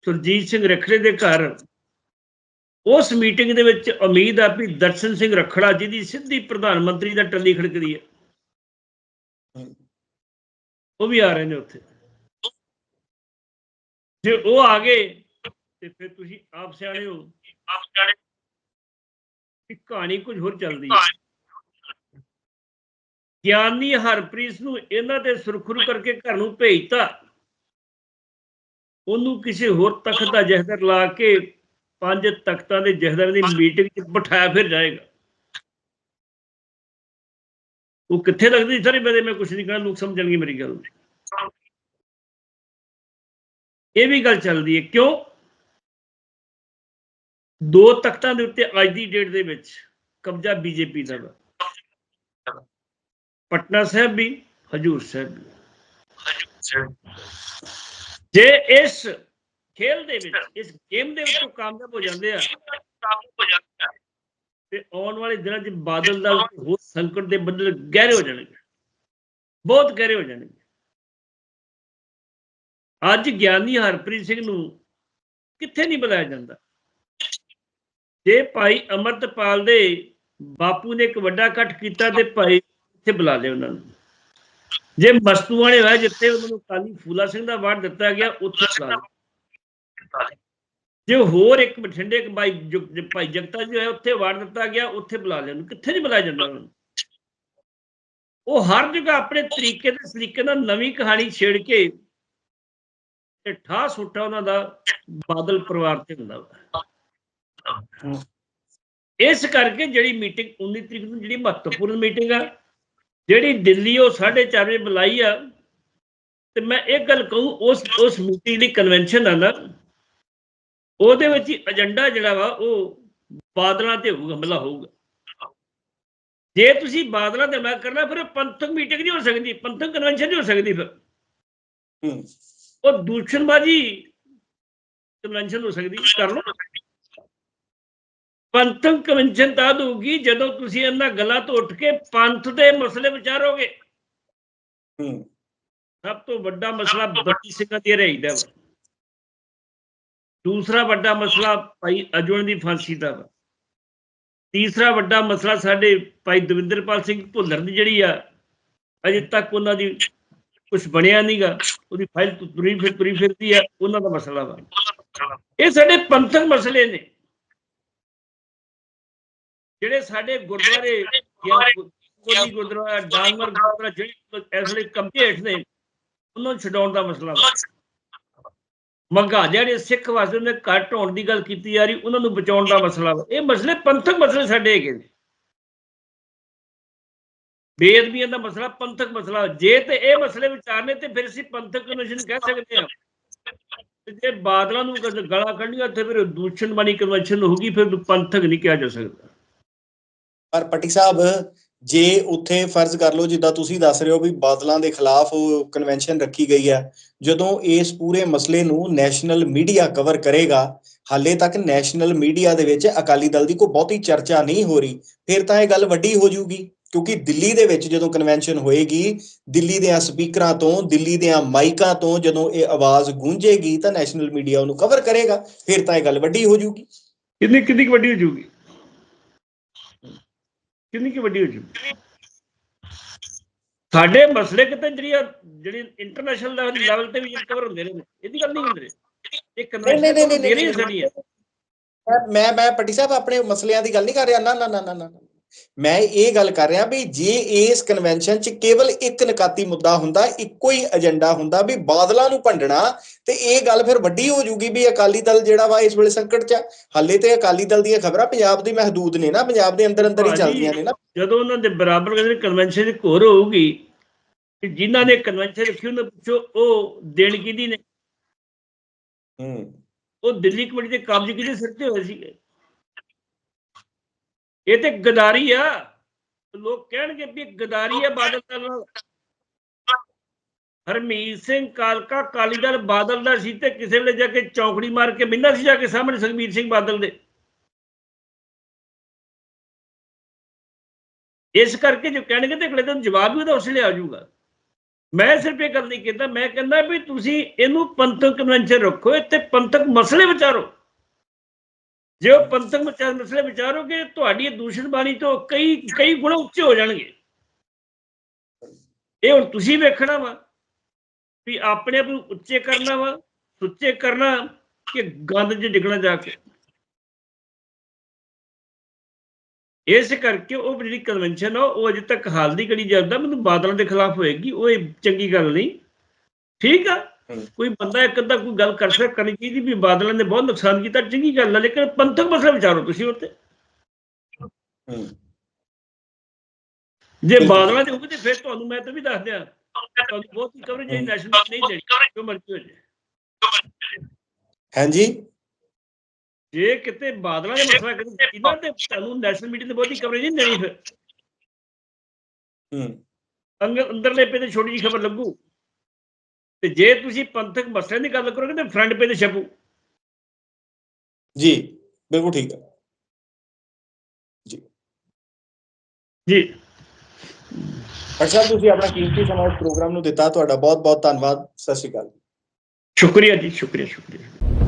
S2: ਸੁਰਜੀਤ ਸਿੰਘ ਰਖੜੇ ਦੇ ਘਰ ਉਸ ਮੀਟਿੰਗ ਦੇ ਵਿੱਚ ਉਮੀਦ ਆ ਵੀ ਦਰਸ਼ਨ ਸਿੰਘ ਰਖੜਾ ਜੀ ਦੀ ਸਿੱਧੀ ਪ੍ਰਧਾਨ ਮੰਤਰੀ ਦਾ ਟੱਲੀ ਖੜਕਦੀ ਹੈ। ਉਹ ਵੀ ਆ ਰਹੇ ਨੇ ਉੱਥੇ। ਜੇ ਉਹ ਆ ਗਏ, ਤੇ ਫਿਰ ਤੁਸੀਂ ਆਪ ਸਿਆਣੇ ਹੋ। ਆਪ ਸਿਆਣੇ ਕਿ ਕਹਾਣੀ ਕੁਝ ਹੋਰ ਚੱਲਦੀ ਹੈ। ਗਿਆਨੀ ਹਰਪ੍ਰੀਤ ਨੂੰ ਇਹਨਾਂ ਦੇ ਸੁਰਖਰੂ ਕਰਕੇ ਘਰ ਨੂੰ ਭੇਜਤਾ। ਉਹਨੂੰ ਕਿਸੇ ਹੋਰ ਤਖਤ ਦਾ ਜਹਦਰ ਲਾ ਕੇ ਪੰਜ ਤਖਤਾਂ ਦੇ ਜਹਦਰ ਦੀ ਮੀਟਿੰਗ 'ਚ ਬਿਠਾਇਆ ਫਿਰ ਜਾਏਗਾ। ਉਹ ਕਿੱਥੇ ਲੱਗਦੀ ਸਾਰੇ ਮੇਰੇ ਮੈਂ ਕੁਝ ਨਹੀਂ ਕਹਿਣਾ ਲੋਕ ਸਮਝਣਗੇ ਮੇਰੀ ਗੱਲ ਇਹ ਵੀ ਗੱਲ ਚੱਲਦੀ ਹੈ ਕਿਉਂ? ਦੋ ਤਖਤਾਂ ਦੇ ਉੱਤੇ ਅੱਜ ਦੀ ਡੇਟ ਦੇ ਵਿੱਚ ਕਬਜ਼ਾ ਬੀਜੇਪੀ ਦਾ ਵਾ। ਪਟਨਾ ਸਾਹਿਬ ਵੀ ਹਜੂਰ ਸਾਹਿਬ ਵੀ। ਜੇ ਇਸ ਖੇਲ ਦੇ ਵਿੱਚ ਇਸ ਗੇਮ ਦੇ ਵਿੱਚ ਉਹ ਕਾਮਯਾਬ ਹੋ ਜਾਂਦੇ ਆ। ਤੇ ਆਉਣ ਵਾਲੇ ਦਿਨਾਂ 'ਚ ਬਾਦਲ ਦਾ ਹੋਰ ਸੰਕਟ ਦੇ ਬੱਦਲ ਗਹਿਰੇ ਹੋ ਜਾਣਗੇ। ਬਹੁਤ ਗਹਿਰੇ ਹੋ ਜਾਣਗੇ। ਅੱਜ ਗਿਆਨੀ ਹਰਪ੍ਰੀਤ ਸਿੰਘ ਨੂੰ ਕਿੱਥੇ ਨਹੀਂ ਬੁਲਾਇਆ ਜਾਂਦਾ? ਜੇ ਭਾਈ ਅਮਰਤਪਾਲ ਦੇ ਬਾਪੂ ਨੇ ਇੱਕ ਵੱਡਾ ਇਕੱਠ ਕੀਤਾ ਤੇ ਭਾਈ ਇੱਥੇ ਬੁਲਾ ਲਿਆ ਉਹਨਾਂ ਨੂੰ। ਜੇ ਮਸਤੂ ਵਾਲੇ ਹੋਇਆ ਜਿੱਥੇ ਉਹਨਾਂ ਨੂੰ ਕਾਲੀ ਫੂਲਾ ਸਿੰਘ ਦਾ ਵਾਰਡ ਦਿੱਤਾ ਗਿਆ ਉੱਥੇ ਬੁਲਾ ਲਿਆ ਜੇ ਹੋਰ ਇੱਕ ਬਠਿੰਡੇ ਇੱਕ ਭਾਈ ਭਾਈ ਜਗਤਾ ਜੀ ਹੋਇਆ, ਉੱਥੇ ਵਾਰਡ ਦਿੱਤਾ ਗਿਆ, ਉੱਥੇ ਬੁਲਾ ਲਿਆ ਉਹਨੂੰ। ਕਿੱਥੇ ਨਹੀਂ ਬੁਲਾਇਆ ਜਾਂਦਾ ਉਹਨਾਂ? ਉਹ ਹਰ ਜਗ੍ਹਾ ਆਪਣੇ ਤਰੀਕੇ ਦੇ ਸਲੀਕੇ ਨਾਲ ਨਵੀਂ ਕਹਾਣੀ ਛੇੜ ਕੇ ਤੇ ਠਾਹ ਸੁੱਟਾ ਉਹਨਾਂ ਦਾ ਬਾਦਲ ਪਰਿਵਾਰ ਤੇ ਹੁੰਦਾ ਵਾ ਇਸ ਕਰਕੇ ਜਿਹੜੀ ਮੀਟਿੰਗ 19 ਤਰੀਕ ਨੂੰ ਜਿਹੜੀ ਮਹੱਤਵਪੂਰਨ ਮੀਟਿੰਗ ਆ, ਜਿਹੜੀ ਦਿੱਲੀ ਉਹ 4:30 ਵਜੇ ਬੁਲਾਈ ਆ, ਤੇ ਮੈਂ ਇੱਕ ਗੱਲ ਕਹੂੰ, ਉਸ ਉਸ ਮੀਟਿੰਗ ਦੀ ਕਨਵੈਨਸ਼ਨ ਆ ਨਾ ਉਹਦੇ ਵਿੱਚ ਹੀ ਏਜੰਡਾ ਜਿਹੜਾ ਵਾ ਉਹ ਬਾਦਲਾਂ ਤੇ ਹੋਊਗਾ ਹਮਲਾ ਹੋਊਗਾ। ਜੇ ਤੁਸੀਂ ਬਾਦਲਾਂ ਤੇ ਹਮਲਾ ਕਰਨਾ ਫਿਰ ਪੰਥਕ ਮੀਟਿੰਗ ਨਹੀਂ ਹੋ ਸਕਦੀ ਪੰਥਕ ਕਨਵੈਨਸ਼ਨ ਨਹੀਂ ਹੋ ਸਕਦੀ ਫਿਰ। ਉਹ ਦੂਸ਼ਣਬਾਜੀ ਕਨਵੈਨਸ਼ਨ ਹੋ ਸਕਦੀ ਕਰ ਲਓ। ਪੰਥਕ ਕਨਵੈਨਸ਼ਨ ਤਾਂ ਹੋਊਗੀ ਜਦੋਂ ਤੁਸੀਂ ਇਹਨਾਂ ਗੱਲਾਂ ਤੋਂ ਉੱਠ ਕੇ ਪੰਥ ਦੇ ਮਸਲੇ ਵਿਚਾਰੋਗੇ।
S1: ਹੂੰ।
S2: ਸਭ ਤੋਂ ਵੱਡਾ ਮਸਲਾ ਬੱਤੀ ਸਿੰਘਾਂ ਦੀ ਰਿਹਾਈ ਦਾ ਵਾ। ਦੂਸਰਾ ਵੱਡਾ ਮਸਲਾ ਭਾਈ ਅਜੁਣ ਦੀ ਫਾਂਸੀ ਦਾ ਵਾ। ਤੀਸਰਾ ਵੱਡਾ ਮਸਲਾ ਸਾਡੇ ਭਾਈ ਦਵਿੰਦਰਪਾਲ ਸਿੰਘ ਭੁੱਲਰ ਦੀ ਜਿਹੜੀ ਆ, ਅਜੇ ਤੱਕ ਉਹਨਾਂ ਦੀ ਕੁਝ ਬਣਿਆ ਨਹੀਂਗਾ ਉਹਦੀ ਫਾਈਲ ਤੁਰੀ ਫਿਰ ਤੁਰੀ ਫਿਰਦੀ ਆ, ਉਹਨਾਂ ਦਾ ਮਸਲਾ ਵਾ। ਇਹ ਸਾਡੇ ਪੰਥਕ ਮਸਲੇ ਨੇ। ਜਿਹੜੇ ਸਾਡੇ ਗੁਰਦੁਆਰੇ ਜਾਂ ਕੋਈ ਗੁਰਦੁਆਰਾ, ਡਾਂਗਰ ਗੁਰਦੁਆਰਾ, ਜਿਹੜੇ ਇਸ ਵੇਲੇ ਕਬਜ਼ੇ ਨੇ, ਉਹਨਾਂ ਨੂੰ ਛਡਾਉਣ ਦਾ ਮਸਲਾ ਵਾ। ਮੱਗਾ ਜਿਹੜੇ ਸਿੱਖ ਵਾਸਤੇ ਉਹਨੇ ਘੱਟ ਹੋਣ ਦੀ ਗੱਲ ਕੀਤੀ ਜਾ ਰਹੀ ਉਹਨਾਂ ਨੂੰ ਬਚਾਉਣ ਦਾ ਮਸਲਾ ਇਹ ਮਸਲੇ, ਪੰਥਕ ਮਸਲੇ ਸਾਡੇ ਹੈਗੇ ਨੇ। ਬੇਅਦਬੀਆਂ ਦਾ ਮਸਲਾ, ਪੰਥਕ ਮਸਲਾ। ਜੇ ਤੇ ਇਹ ਮਸਲੇ ਵਿਚਾਰਨੇ ਤੇ ਫਿਰ ਅਸੀਂ ਪੰਥਕ ਕਨਵੈਨਸ਼ਨ ਕਹਿ ਸਕਦੇ ਹਾਂ। ਜੇ ਬਾਦਲਾਂ ਨੂੰ ਕਦੇ ਗਲਾ ਕੱਢੀਆਂ ਤੇ ਫਿਰ ਦੂਸ਼ਣ ਬਣੀ ਕਨਵੈਨਸ਼ਨ ਹੋਊਗੀ, ਫਿਰ ਪੰਥਕ ਨਹੀਂ ਕਿਹਾ ਜਾ ਸਕਦਾ।
S1: ਪਰ ਪੱਟੀ ਸਾਹਿਬ ਜੇ ਉੱਥੇ ਫਰਜ਼ ਕਰ ਲਓ, ਜਿੱਦਾਂ ਤੁਸੀਂ ਦੱਸ ਰਹੇ ਹੋ ਵੀ ਬਾਦਲਾਂ ਦੇ ਖਿਲਾਫ ਕਨਵੈਨਸ਼ਨ ਰੱਖੀ ਗਈ ਹੈ, ਜਦੋਂ ਇਸ ਪੂਰੇ ਮਸਲੇ ਨੂੰ ਨੈਸ਼ਨਲ ਮੀਡੀਆ ਕਵਰ ਕਰੇਗਾ, ਹਾਲੇ ਤੱਕ ਨੈਸ਼ਨਲ ਮੀਡੀਆ ਦੇ ਵਿੱਚ ਅਕਾਲੀ ਦਲ ਦੀ ਕੋਈ ਬਹੁਤੀ ਚਰਚਾ ਨਹੀਂ ਹੋ ਰਹੀ, ਫਿਰ ਤਾਂ ਇਹ ਗੱਲ ਵੱਡੀ ਹੋ ਜਾਊਗੀ, ਕਿਉਂਕਿ ਦਿੱਲੀ ਦੇ ਵਿੱਚ ਜਦੋਂ ਕਨਵੈਨਸ਼ਨ ਹੋਏਗੀ, ਦਿੱਲੀ ਦੇ ਸਪੀਕਰਾਂ ਤੋਂ, ਦਿੱਲੀ ਦੇ ਮਾਈਕਾਂ ਤੋਂ ਜਦੋਂ ਇਹ ਆਵਾਜ਼ ਗੂੰਜੇਗੀ, ਤਾਂ ਨੈਸ਼ਨਲ ਮੀਡੀਆ ਉਹਨੂੰ ਕਵਰ ਕਰੇਗਾ, ਫਿਰ ਤਾਂ ਇਹ ਗੱਲ ਵੱਡੀ ਹੋ ਜਾਊਗੀ।
S2: ਕਿੰਨੀ ਕਿੰਨੀ ਕੁ ਵੱਡੀ ਹੋ ਜਾਊਗੀ? ਕਿੰਨੀ ਕਿ ਵੱਡੀ ਹੋ ਜਾਊਗੀ ਸਾਡੇ ਮਸਲੇ ਕਿਤੇ ਜਿਹੜੀ ਆ- ਜਿਹੜੀ ਇੰਟਰਨੈਸ਼ਨਲ ਲੈਵਲ ਤੇ ਵੀ ਕਵਰ ਹੁੰਦੇ ਨੇ ਇਹਦੀ ਗੱਲ ਨਹੀਂ ਹੁੰਦੀ ਇਹ
S1: ਨਹੀਂ, ਨਹੀਂ, ਨਹੀਂ, ਮੈਂ ਮੈਂ ਪੱਟੀ ਸਾਹਿਬ ਆਪਣੇ ਮਸਲਿਆਂ ਦੀ ਗੱਲ ਨਹੀਂ ਕਰ ਰਿਹਾ ਨਾ ਨਾ ਨਾ ਨਾ ਨਾ ਮੈਂ ਇਹ ਗੱਲ ਕਰ ਰਿਹਾ ਵੀ ਜੇ ਇਸ ਕਨਵੈਨਸ਼ਨ 'ਚ ਕੇਵਲ ਇੱਕ ਨਕਾਤੀ ਮੁੱਦਾ ਹੁੰਦਾ ਇੱਕੋ ਹੀ ਏਜੰਡਾ ਹੁੰਦਾ ਵੀ ਬਾਦਲਾਂ ਨੂੰ ਭੰਡਣਾ ਤੇ ਇਹ ਗੱਲ ਫਿਰ ਵੱਡੀ ਹੋ ਜੂਗੀ ਵੀ ਅਕਾਲੀ ਦਲ ਜਿਹੜਾ ਵਾ ਇਸ ਵੇਲੇ ਸੰਕਟ 'ਚ। ਹਾਲੇ ਤੇ ਅਕਾਲੀ ਦਲ ਦੀਆਂ ਖਬਰਾਂ ਪੰਜਾਬ ਦੀ ਮਹਦੂਦ ਨੇ ਨਾ ਪੰਜਾਬ ਦੇ ਅੰਦਰ ਅੰਦਰ ਹੀ ਚੱਲਦੀਆਂ ਨੇ ਨਾ।
S2: ਜਦੋਂ ਉਹਨਾਂ ਦੇ ਬਰਾਬਰ ਕਹਿੰਦੇ ਕਨਵੈਨਸ਼ਨ ਇੱਕ ਹੋਰ ਹੋਊਗੀ ਕਿ ਜਿਨ੍ਹਾਂ ਨੇ ਕਨਵੈਨਸ਼ਨ ਰੱਖੀ ਉਹਨਾਂ ਪਿੱਛੋਂ ਉਹ ਦੇਣ ਕਿਹਦੀ ਨੇ?
S1: ਹੂੰ।
S2: ਉਹ ਦਿੱਲੀ ਕਮੇਟੀ ਦੇ ਕਬਜ਼ੇ ਕਿਹਦੇ ਸਿਰ ਤੇ ਹੋਏ ਸੀਗੇ? ਇਹ ਤੇ ਗਦਾਰੀ ਆ। ਲੋਕ ਕਹਿਣਗੇ ਵੀ ਗਦਾਰੀ ਆ ਬਾਦਲ ਦਲ ਨਾਲ। ਹਰਮੀਤ ਸਿੰਘ ਕਾਲਕਾ ਕਾਲੀ ਦਲ ਬਾਦਲ ਦਾ ਸੀ ਤੇ ਕਿਸੇ ਵੇਲੇ ਜਾ ਕੇ ਚੌਂਕੜੀ ਮਾਰ ਕੇ ਬਿੰਨਾ ਸੀ ਜਾ ਕੇ ਸਾਹਮਣੇ ਸੁਖਬੀਰ ਸਿੰਘ ਬਾਦਲ ਦੇ। ਇਸ ਕਰਕੇ ਜੋ ਕਹਿਣਗੇ ਤੇ ਅਗਲੇ ਦਿਨ ਜਵਾਬ ਵੀ ਉਹਦਾ ਉਸ ਵੇਲੇ ਆ ਜਾਊਗਾ। ਮੈਂ ਸਿਰਫ ਇਹ ਗੱਲ ਨਹੀਂ ਕਹਿੰਦਾ, ਮੈਂ ਕਹਿੰਦਾ ਵੀ ਤੁਸੀਂ ਇਹਨੂੰ ਪੰਥਕ ਕਨਵੈਨਸ਼ਨ ਰੱਖੋ, ਇੱਥੇ ਪੰਥਕ ਮਸਲੇ ਵਿਚਾਰੋ। ਜੇ ਉਹ ਪੰਥਕ ਵਿਚਾਰ ਮਸਲੇ ਵਿਚਾਰੋਗੇ, ਤੁਹਾਡੀ ਦੂਸ਼ਣਬਾਣੀ ਤੋਂ ਕਈ ਕਈ ਗੁਣਾ ਉੱਚੇ ਹੋ ਜਾਣਗੇ। ਇਹ ਹੁਣ ਤੁਸੀਂ ਵੇਖਣਾ ਵਾ ਵੀ ਆਪਣੇ ਆਪ ਨੂੰ ਉੱਚੇ ਕਰਨਾ ਵਾ, ਸੁੱਚੇ ਕਰਨਾ ਕਿ ਗੰਦ 'ਚ ਡਿੱਗਣਾ ਜਾ ਕੇ। ਇਸ ਕਰਕੇ ਉਹ ਜਿਹੜੀ ਕਨਵੈਨਸ਼ਨ ਆ, ਉਹ ਅਜੇ ਤੱਕ ਹਾਲ ਦੀ ਘੜੀ ਜਾਂਦਾ, ਮੈਨੂੰ ਬਾਦਲਾਂ ਦੇ ਖਿਲਾਫ ਹੋਏਗੀ, ਉਹ ਇਹ ਚੰਗੀ ਗੱਲ ਨਹੀਂ। ਠੀਕ ਆ? ਕੋਈ ਬੰਦਾ ਇੱਕ ਅੱਧਾ ਕੋਈ ਗੱਲ ਕਰ ਸਕਦਾ ਕਰਨੀ ਚਾਹੀਦੀ ਵੀ ਬਾਦਲਾਂ ਨੇ ਬਹੁਤ ਨੁਕਸਾਨ ਕੀਤਾ ਚੰਗੀ ਗੱਲ ਆ ਲੇਕਿਨ ਪੰਥਕ ਮਸਲਾ ਵਿਚਾਰੋ ਤੁਸੀਂ ਉੱਤੇ
S1: ਹੂੰ।
S2: ਜੇ। ਬਾਦਲਾਂ ਦੇ ਹੋਵੇ ਤੇ ਫਿਰ ਤੁਹਾਨੂੰ ਮੈਂ ਤਾਂ ਵੀ ਦੱਸ ਦਿਆਂ ਤੁਹਾਨੂੰ ਬਹੁਤ ਕਵਰੇਜ ਹੈ। ਨੈਸ਼ਨਲ ਨਹੀਂ ਦੇਣੀ ਜੋ ਮਰਜ਼ੀ ਹੋ ਜਾਏ।
S1: ਹਾਂਜੀ?
S2: ਜੇ ਕਿਤੇ ਬਾਦਲਾਂ ਦੇ ਮਸਲਾ ਕਿਤੇ ਇਹਨਾਂ ਤੇ ਤੁਹਾਨੂੰ ਨੈਸ਼ਨਲ ਮੀਡੀਆ ਤੇ ਬਹੁਤੀ ਕਵਰੇਜ ਨਹੀਂ ਦੇਣੀ ਫਿਰ।
S1: ਹੂੰ।
S2: ਅੰਦਰਲੇ ਪੇ ਤੇ ਛੋਟੀ ਜਿਹੀ ਖਬਰ ਲੱਗੂ। ਤੇ ਜੇ ਤੁਸੀਂ ਪੰਥਕ ਮਸਲੇ ਦੀ ਗੱਲ ਕਰੋਗੇ ਤੇ ਫਰੰਟ ਪੇ ਤੇ ਛਪੂ।
S1: ਜੀ ਬਿਲਕੁਲ ਠੀਕ ਹੈ।
S2: ਜੀ।
S1: ਅੱਛਾ ਤੁਸੀਂ ਆਪਣਾ ਕੀਮਤੀ ਸਮਾਂ ਇਸ ਪ੍ਰੋਗਰਾਮ ਨੂੰ ਦਿੱਤਾ ਤੁਹਾਡਾ ਬਹੁਤ ਬਹੁਤ ਧੰਨਵਾਦ। ਸਤਿ ਸ਼੍ਰੀ ਅਕਾਲ
S2: ਸ਼ੁਕਰੀਆ ਜੀ ਸ਼ੁਕਰੀਆ ਸ਼ੁਕਰੀਆ।